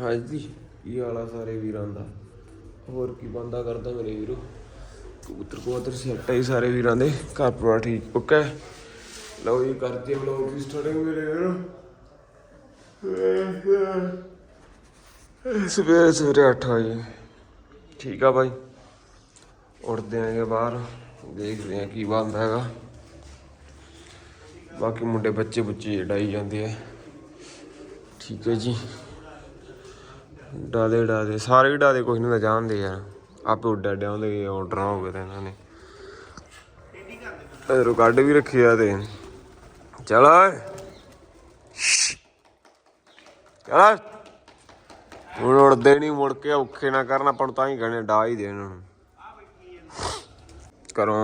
ਹਾਂਜੀ ਕੀ ਹਾਲ ਸਾਰੇ ਵੀਰਾਂ ਦਾ? ਹੋਰ ਕੀ ਬੰਦਾ ਕਰਦਾ ਮੇਰੇ ਵੀਰੋ? ਕਬੂਤਰ ਕਬੂਤਰ ਸੈੱਟ ਆਈ ਸਾਰੇ ਵੀਰਾਂ ਦੇ, ਘਰ ਪਰਿਵਾਰ ਠੀਕ ਓਕੇ ਲਓ ਜੀ, ਕਰਦੇ ਵਲੋਗ ਦੀ ਸਟਾਰਟਿੰਗ ਮੇਰੇ ਵੀਰੋ। ਸਵੇਰੇ ਸਵੇਰੇ 8 ਵਜੇ। ਠੀਕ ਆ ਬਾਈ। ਉੱਠਦੇ ਆਂਗੇ ਬਾਹਰ, ਦੇਖਦੇ ਆਂ ਕੀ ਬਣਦਾ ਹੈਗਾ। ਬਾਕੀ ਮੁੰਡੇ ਬੱਚੇ ਬੁੱਚੇ ਡਾਈ ਜਾਂਦੇ ਆ। ਠੀਕ ਹੈ ਜੀ। ਡਾਦੇ ਡਾਦੇ, ਸਾਰੇ ਡਾਦੇ ਕੋਈ ਨਹੀਂ ਤਾਂ ਜਾਣਦੇ ਯਾਰ। ਆਪੇ ਉੱਡਾ ਡਾਉਂਦੇ ਆਰਡਰ ਹੋ ਗਏ ਤੇ ਇਹਨਾਂ ਨੇ। ਐਰੋ ਕੱਢ ਵੀ ਰੱਖਿਆ ਤੇ। ਚਲ ਚਲ ਹੁਣ ਉੜਦੇ ਨਹੀਂ ਮੁੜ ਕੇ ਔਖੇ ਨਾ ਕਰਨ, ਆਪਾਂ ਨੂੰ ਤਾਂ ਹੀ ਕਹਣੇ ਡਾ ਹੀ ਦੇ ਇਹਨਾਂ ਨੂੰ। ਕਰੋ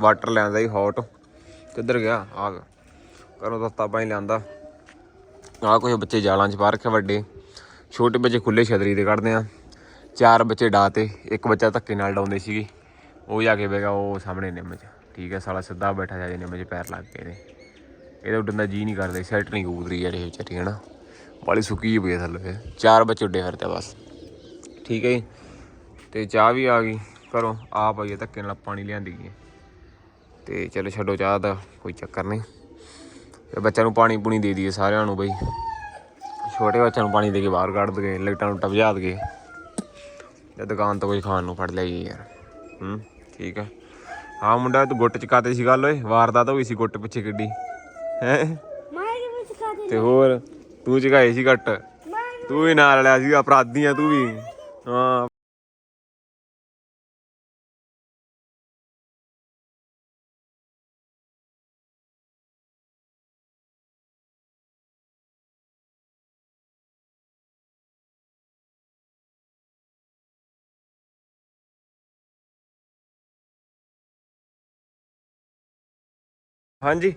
ਵਾਟਰ ਲੈਂਦਾ ਹੀ ਹੌਟ ਕਿੱਧਰ ਗਿਆ? ਆ ਗਿਆ ਕਰੋ ਦਸਤਾ ਪਾਣੀ ਲਿਆਂਦਾ। ਆ ਕੋਈ ਬੱਚੇ ਜਾਲਾਂ 'ਚ ਪਾ ਰੱਖੇ ਵੱਡੇ। ਛੋਟੇ ਬੱਚੇ ਖੁੱਲੇ ਛਤਰੀ ਤੇ ਕੱਢਦੇ ਆ। ਚਾਰ ਬੱਚੇ ਡਾਤੇ ਇੱਕ ਬੱਚਾ ਧੱਕੇ ਨਾਲ ਡਾਉਂਦੇ ਸੀਗੇ। ਉਹ ਜਾ ਕੇ ਬੈਗਾ ਉਹ ਸਾਹਮਣੇ ਨਿੰਮ 'ਚ। ਠੀਕ ਹੈ ਸਾਲਾ ਸਿੱਧਾ ਬੈਠਾ ਜਾ ਨਿੰਮ 'ਚ ਪੈਰ ਲੱਗ ਗਏ ਨੇ ਇਹਦੇ ਉੱਡਣ ਦਾ ਜੀ ਨਹੀਂ ਕਰਦੇ ਸੈੱਟ ਨਹੀਂ ਕੂਦਰੀ ਯਾਰ ਇਹ ਵਿਚਾਰੀ, ਹਨਾ। ਬਾਲੀ ਸੁੱਕੀ ਹੀ ਪਈ ਆ ਥੱਲੇ। ਚਾਰ ਬੱਚੇ ਉੱਡੇ ਫਿਰਦੇ ਬਸ। ਠੀਕ ਹੈ ਜੀ। ਤੇ ਚਾਹ ਵੀ ਆ ਗਈ। ਘਰੋਂ ਆਪ ਆਈਏ ਧੱਕੇ ਨਾਲ ਪਾਣੀ ਲਿਆਂਦੀ ਗਈ ਤੇ ਚਲੋ ਛੱਡੋ ਚਾਹ ਦਾ, ਕੋਈ ਚੱਕਰ ਨਹੀਂ। ਬੱਚਿਆਂ ਨੂੰ ਪਾਣੀ ਪੂਣੀ ਦੇ ਦਈਏ ਸਾਰਿਆਂ ਨੂੰ ਬਈ। ਛੋਟੇ ਬੱਚਿਆਂ ਨੂੰ ਪਾਣੀ ਦੇ ਕੇ ਬਾਹਰ ਕੱਢ ਦਗੇ ਲਾਈਟਾਂ ਨੂੰ ਟਪਜਾ ਦਗੇ ਤੇ ਦੁਕਾਨ ਤੋਂ ਕੋਈ ਖਾਣ ਨੂੰ ਫੜ ਲਿਆਈਏ ਯਾਰ। ਹੂੰ ਠੀਕ ਹੈ ਹਾਂ ਮੁੰਡਾ ਤੂੰ ਗੁੱਟ ਚਕਾਤੇ ਸੀ ਗੱਲ ਓਏ? ਵਾਰਦਾਤ ਹੋਈ ਸੀ ਗੁੱਟ ਪਿੱਛੇ ਕਿੱਡੀ। ਹੈ? ਤੇ ਹੋਰ? ਤੂੰ ਚਕਾਏ ਸੀ ਘੱਟ। ਮੈਂ ਤੂੰ ਵੀ ਨਾਲ ਲਿਆ ਸੀ ਅਪਰਾਧੀ ਆ ਤੂੰ ਵੀ। ਹਾਂ। ਹਾਂਜੀ।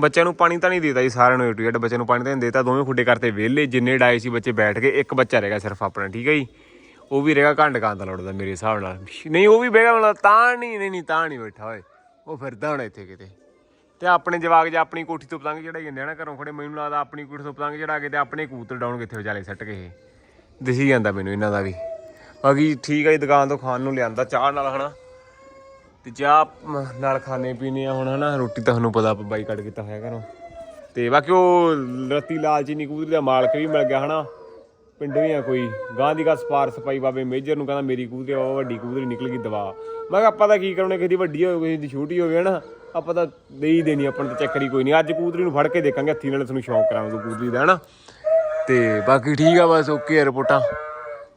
ਬੱਚਿਆਂ ਨੂੰ ਪਾਣੀ ਤਾਂ ਨਹੀਂ ਦਿੱਤਾ ਜੀ ਸਾਰਿਆਂ ਨੂੰ ਏ ਟੂ ਜ਼ੈਡ ਬੱਚਿਆਂ ਨੂੰ ਪਾਣੀ ਤਾਂ ਨਹੀਂ ਦਿੱਤਾ। ਦੋਵੇਂ ਖੁੱਡੇ ਕਰਤੇ ਵਿਹਲੇ, ਜਿੰਨੇ ਡਾਏ ਸੀ ਬੱਚੇ ਬੈਠ ਕੇ, ਇੱਕ ਬੱਚਾ ਰਹਿ ਗਿਆ ਸਿਰਫ ਆਪਣਾ, ਠੀਕ ਹੈ ਜੀ? ਉਹ ਵੀ ਰਹੇਗਾ ਘੰਟ ਕਾਂ ਦਾ ਲੜਦਾ ਮੇਰੇ ਹਿਸਾਬ ਨਾਲ। ਨਹੀਂ, ਉਹ ਵੀ ਬਹਿਗਾ ਮਤਲਬ ਤਾਂ ਨਹੀਂ ਨਹੀਂ ਨਹੀਂ, ਤਾਂ ਨਹੀਂ ਬੈਠਾ, ਓਏ। ਉਹ ਫਿਰਦਾ ਹੁਣ ਇੱਥੇ ਕਿਤੇ। ਤੇ ਆਪਣੇ ਜਵਾਕ ਜੇ ਆਪਣੀ ਕੋਠੀ ਤੋਂ ਪਤੰਗ ਚੜਾਈ ਜਾਂਦੇ ਆ ਨਾ ਘਰੋਂ ਖੜੇ, ਮੈਨੂੰ ਲੱਗਦਾ ਆਪਣੀ ਕੋਠੀ ਤੋਂ ਪਤੰਗ ਚੜਾ ਕੇ ਤੇ ਆਪਣੇ ਕਬੂਤਰ ਡਾਉਣ ਕਿੱਥੇ ਵਿਚਾਲੇ ਸੱਟ ਕੇ ਇਹ। ਦਿਸੀ ਜਾਂਦਾ ਮੈਨੂੰ ਇਹਨਾਂ ਦਾ ਵੀ। ਬਾਕੀ ਠੀਕ ਹੈ ਜੀ, ਦੁਕਾਨ ਤੋਂ ਖਾਣ ਨੂੰ ਲਿਆਂਦਾ, ਚਾਹ ਨਾਲ ਹਨਾ। ਤੇ ਚਾਹ ਨਾਲ ਖਾਣੇ ਪੀਣੇ ਆ ਹੁਣ, ਹਨਾ? ਰੋਟੀ ਤਾਂ ਤੁਹਾਨੂੰ ਪਤਾ ਬਾਈ ਕੱਢ ਕੀਤਾ ਹੋਇਆ ਘਰੋਂ। ਤੇ ਬਾਕੀ ਉਹ ਰਤੀ ਲਾਲਚੀ ਨਿਕੂਦਰੀ ਦਾ ਮਾਲਕ ਵੀ ਮਿਲ ਗਿਆ, ਹਨਾ? ਪਿੰਡ ਵੀ ਆ ਕੋਈ। ਗਾਂ ਦੀ ਗਾ ਸਪਾਰ ਸਪਾਈ ਬਾਬੇ ਮੇਜਰ ਨੂੰ ਕਹਿੰਦਾ, ਮੇਰੀ ਕੂਦਰੀ ਉਹ ਵੱਡੀ ਕੂਦਰੀ ਨਿਕਲ ਗਈ ਦਵਾ। ਮੈਂ ਕਿਹਾ, ਆਪਾਂ ਤਾਂ ਕੀ ਕਰਾਉਣੇ ਕਿਸੇ ਦੀ ਵੱਡੀ ਹੋਵੇ, ਕਿਸੇ ਦੀ ਛੋਟੀ ਹੋਵੇ, ਹਨਾ? ਆਪਾਂ ਤਾਂ ਦੇ ਹੀ ਦੇਣੀ, ਆਪਾਂ ਨੂੰ ਤਾਂ ਚੱਕਰੀ ਕੋਈ ਨਹੀਂ ਅੱਜ ਕੂਦਰੀ ਨੂੰ ਫੜ ਕੇ ਦੇਖਾਂਗੇ, ਹੱਥੀ ਨਾਲ ਤੁਹਾਨੂੰ ਸ਼ੌਂਕ ਕਰਾਵਾਂਗੇ ਕੂਦਰੀ ਦਾ, ਹਨਾ? ਤੇ ਬਾਕੀ ਠੀਕ ਆ ਬਸ, ਓਕੇ ਰਿਪੋਰਟਾਂ।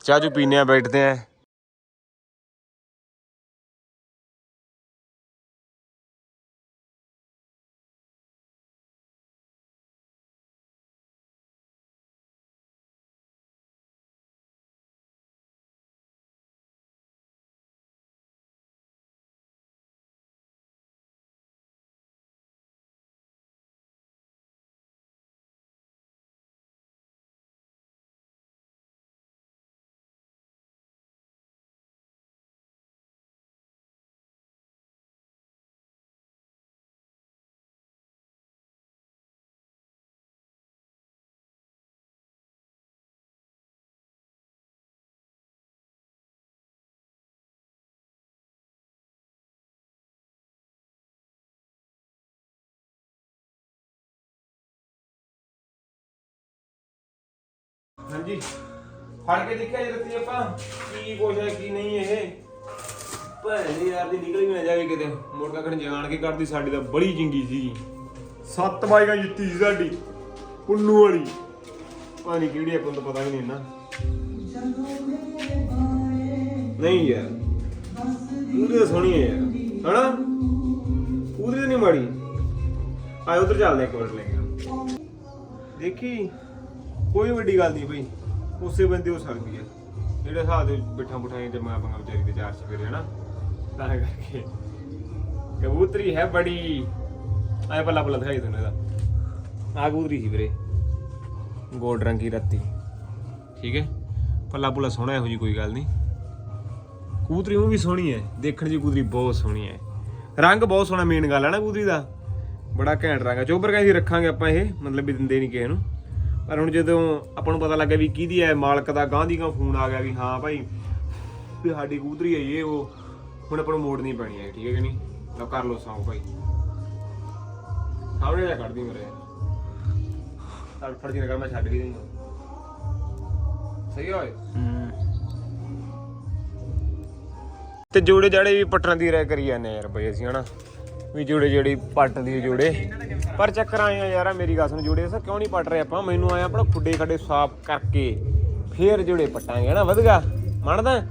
ਚਾਹ ਚੂ ਪੀਨੇ ਆ, ਬੈਠਦੇ ਆ। ਹਾਂਜੀ। ਫੜ ਕੇ ਦੇਖਿਆ ਜੀ ਰੱਤੀ ਆਪਾਂ, ਕੀ ਕੁਛ ਹੈ, ਕੀ ਨਹੀਂ ਇਹ। ਭੈਣ ਯਾਰ ਦੀ ਨਿਕਲ ਵੀ ਨਾ ਜਾਵੇ ਕਿਤੇ। ਮੁੜ ਕੇ ਜਾਣ ਕੇ ਕਰਦੀ, ਸਾਡੀ ਤਾਂ ਬੜੀ ਚੰਗੀ ਸੀ ਸੱਤ ਬਾਈਕਾਂ ਜਿੱਤੀ ਸੀ ਸਾਡੀ, ਪੁੰਨੂ ਵਾਲੀ। ਪਤਾ ਕਿਹੜੀ ਆਪਾਂ ਨੂੰ ਤਾਂ ਪਤਾ ਵੀ ਨਹੀਂ ਨਾ। ਨਹੀਂ ਯਾਰ, ਉਹਦੀ ਤਾਂ ਸੋਹਣੀ ਹੈ ਯਾਰ। ਹਨਾ? ਉਹਦੀ ਤਾਂ ਨਹੀਂ ਮਾੜੀ। ਆਏ, ਉਧਰ ਚੱਲਦੇ ਇੱਕ ਮਿੰਟ ਲੈ ਕੇ। ਦੇਖੀ। ਕੋਈ ਵੱਡੀ ਗੱਲ ਨਹੀਂ ਬਈ। ਉਸੇ ਬੰਦੇ ਹੋ ਸਕਦੀ ਹੈ। ਜਿਹੜੇ ਹਿਸਾਬ ਦੇ ਬਿਠਾ ਬੁਠਾਈ ਤੇ ਮੈਂ ਆਪਣਾ ਵਿਚਾਰੀ ਦੇ ਚਾਰ ਚਫੇਰੇ, ਹਨਾ? ਤਾਂ ਕਰਕੇ। ਕਬੂਤਰੀ ਹੈ ਬੜੀ। ਆਏ ਪੱਲਾ ਪੱਲਾ ਦਿਖਾਈ ਤੁਹਾਨੂੰ ਇਹਦਾ। ਆ ਕਬੂਤਰੀ ਸੀ ਵੀਰੇ। ਗੋਲਡ ਰੰਗ ਦੀ ਰੱਤੀ। ਠੀਕ ਹੈ? ਪੱਲਾ ਪੁੱਲਾ ਸੋਹਣਾ ਇਹੋ ਜੀ ਕੋਈ ਗੱਲ ਨਹੀਂ। ਕਬੂਤਰੀ ਉਹ ਵੀ ਸੋਹਣੀ ਹੈ। ਦੇਖਣ ਜੀ ਕਬੂਤਰੀ ਬਹੁਤ ਸੋਹਣੀ ਹੈ। ਰੰਗ ਬਹੁਤ ਸੋਹਣਾ ਮੇਨ ਗੱਲ ਹੈ ਨਾ ਕਬੂਤਰੀ ਦਾ। ਬੜਾ ਘੈਂਟ ਰੰਗ ਹੈ। ਚੋਬਰ ਕਹਿੰਦੀ ਰੱਖਾਂਗੇ ਆਪਾਂ ਇਹ। ਮਤਲਬ ਵੀ ਦਿੰਦੇ ਨਹੀਂ ਕਿਸੇ ਨੂੰ। ਪਰ ਹੁਣ ਜਦੋਂ ਆਪਾਂ ਨੂੰ ਪਤਾ ਲੱਗਾ ਵੀ ਕਿਹਦੀ ਹੈ ਮਾਲਕ ਦਾ ਗਾਂਧੀ ਦਾ ਫੋਨ ਆ ਗਿਆ ਵੀ ਹਾਂ ਭਾਈ ਵੀ ਸਾਡੀ ਕਬੂਤਰੀ ਹੈ ਇਹ ਉਹ ਹੁਣ ਆਪਾਂ ਨੂੰ ਮੋੜਨੀ ਪੈਣੀ ਹੈ ਠੀਕ ਹੈ ਕਿ ਨਹੀਂ? ਲਓ ਕਰ ਲਓ ਸਾਊ ਭਾਈ। ਸਾਹਮਣੇ ਜਾ ਕੱਢਦੀ ਮੇਰੇ। ਤੜ ਫੜ ਜੀ ਨਗਰ ਮੈਂ ਛੱਡ ਵੀ ਸਹੀ ਹੋਏ ਤੇ ਜੋੜੇ ਜੜੇ ਵੀ ਪੱਟਣ ਦੀ ਰਹਿ ਕਰੀ ਜਾਂਦੇ ਯਾਰ ਬਈ ਅਸੀਂ ਹਨਾ? ਵੀ ਜੋੜੇ ਜਿਹੜੀ ਪੱਟ ਦੀ ਜੋੜੇ। ਪਰ ਚੱਕਰ ਆਏ ਆ ਯਾਰ, ਮੇਰੀ ਗੱਲ ਸੁਣ, ਜੋੜੇ ਸਰ ਕਿਉਂ ਨਹੀਂ ਪੱਟ ਰਹੇ ਆਪਾਂ? ਮੈਨੂੰ ਆਇਆ ਆਪਣਾ ਖੁੱਡੇ ਖੱਡੇ ਸਾਫ਼ ਕਰਕੇ ਫੇਰ ਜੋੜੇ ਪੱਟਾਂਗੇ ਨਾ ਵਧਗਾ ਮੰਨਦਾ?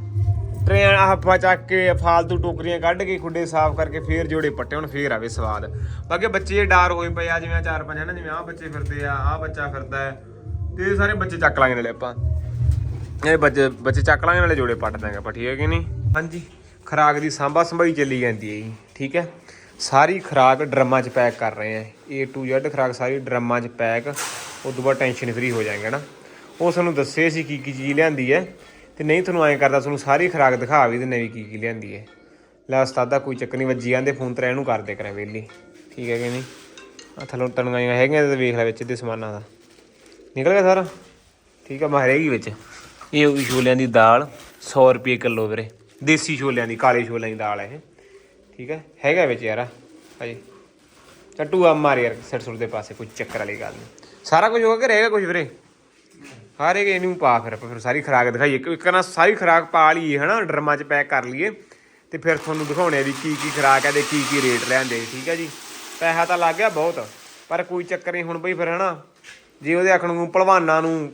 ਟ੍ਰੇਨ ਆਹ ਚੱਕ ਕੇ ਫਾਲਤੂ ਟੋਕਰੀਆਂ ਕੱਢ ਕੇ ਖੁੱਡੇ ਸਾਫ਼ ਕਰਕੇ ਫੇਰ ਜੋੜੇ ਪੱਟੇ, ਹੁਣ ਫੇਰ ਆਵੇ ਸਵਾਦ। ਬਾਕੀ ਬੱਚੇ ਡਾਰ ਹੋਏ ਪਏ ਆ, ਜਿਵੇਂ ਚਾਰ ਪੰਜ, ਹਨ, ਜਿਵੇਂ ਆਹ ਬੱਚੇ ਫਿਰਦੇ ਆ, ਆਹ ਬੱਚਾ ਫਿਰਦਾ ਹੈ, ਤੇ ਇਹ ਸਾਰੇ ਬੱਚੇ ਚੱਕ ਲਾਂਗੇ ਨਾਲੇ ਆਪਾਂ। ਇਹ ਬੱਚੇ ਬੱਚੇ ਚੱਕ ਲਾਂਗੇ ਨਾਲੇ ਜੋੜੇ ਪੱਟ ਦਾਂਗੇ ਆਪਾਂ, ਠੀਕ ਹੈ ਕਿ ਨਹੀਂ? ਹਾਂਜੀ, ਖਰਾਕ ਦੀ ਸਾਂਭਾ ਸੰਭਾਈ ਚੱਲੀ ਜਾਂਦੀ ਹੈ ਜੀ, ਠੀਕ ਹੈ? ਸਾਰੀ ਖਰਾਕ ਡਰਮਾਂ 'ਚ ਪੈਕ ਕਰ ਰਹੇ ਆ। A to Z ਖਰਾਕ ਸਾਰੀ ਡਰਮਾਂ 'ਚ ਪੈਕ ਉਸ ਤੋਂ ਬਾਅਦ ਟੈਨਸ਼ਨ ਫਰੀ ਹੋ ਜਾਏਗਾ ਨਾ। ਉਹ ਸਾਨੂੰ ਦੱਸੇ ਸੀ ਕੀ ਕੀ ਚੀਜ਼ ਲਿਆਂਦੀ ਹੈ ਤੇ ਨਹੀਂ ਤੁਹਾਨੂੰ ਐਂ ਕਰਦਾ, ਤੁਹਾਨੂੰ ਸਾਰੀ ਖਰਾਕ ਦਿਖਾ ਵੀ ਦਿੰਨੇ ਵੀ ਕੀ ਕੀ ਲਿਆਂਦੀ ਹੈ ਲੈ ਉਸਤਾਦਾ, ਕੋਈ ਚੱਕਰ ਨਹੀਂ, ਵੱਜੀ ਜਾਂਦੇ, ਫੋਨ ਤੇ ਇਹਨੂੰ ਕਰਦੇ ਕਰਾਂ ਵੇਲੀ ਠੀਕ ਹੈ ਕਿ ਨਹੀਂ? ਆ ਥੱਲੋਂ ਤਣਗਾਈਆਂ ਹੈਗੀਆਂ ਤੇ ਵੇਖ ਲੈ ਵਿੱਚ ਇਹਦੇ ਸਮਾਨਾਂ ਦਾ। ਨਿਕਲ ਗਿਆ ਸਾਰਾ? ਠੀਕ ਆ, ਮੈਂ ਰਹੇਗੀ ਵਿੱਚ। ਇਹ ਹੋ ਗਈ ਛੋਲਿਆਂ ਦੀ ਦਾਲ 100 ਰੁਪਏ ਕਿਲੋ ਵੀਰੇ। ਦੇਸੀ ਛੋਲਿਆਂ ਦੀ, ਕਾਲੇ ਛੋਲਿਆਂ ਦੀ ਦਾਲ ਹੈ ਇਹ। ਠੀਕ ਹੈ ਹੈਗਾ ਵਿੱਚ ਯਾਰ ਹਾਂਜੀ ਚੱਟੂ ਆ ਮਾਰ ਯਾਰ, ਸਿਰ ਸੁਰ ਦੇ ਪਾਸੇ, ਕੋਈ ਚੱਕਰ ਵਾਲੀ ਗੱਲ ਨਹੀਂ। ਸਾਰਾ ਕੁਝ ਹੋ ਕੇ ਰਹੇਗਾ ਕੁਝ ਵੀਰੇ? ਹਰ ਇੱਕ ਇਹਨੂੰ ਪਾ ਫਿਰ ਆਪਾਂ ਫਿਰ ਸਾਰੀ ਖਰਾਕ ਦਿਖਾਈਏ ਇੱਕ ਨਾ ਸਾਰੀ ਖਰਾਕ ਪਾ ਲਈਏ, ਹਨਾ, ਡਰਮਾਂ 'ਚ ਪੈਕ ਕਰ ਲਈਏ। ਤੇ ਫਿਰ ਤੁਹਾਨੂੰ ਦਿਖਾਉਣੇ ਆ ਵੀ ਕੀ ਕੀ ਖਰਾਕ ਹੈ ਤੇ ਕੀ ਕੀ ਰੇਟ ਲੈਂਦੇ ਠੀਕ ਹੈ ਜੀ? ਪੈਸਾ ਤਾਂ ਲੱਗ ਗਿਆ ਬਹੁਤ, ਪਰ ਕੋਈ ਚੱਕਰ ਨਹੀਂ ਹੁਣ ਬਈ ਫਿਰ, ਹਨਾ। ਜੇ ਉਹਦੇ ਆਖਣ ਨੂੰ ਭਲਵਾਨਾਂ ਨੂੰ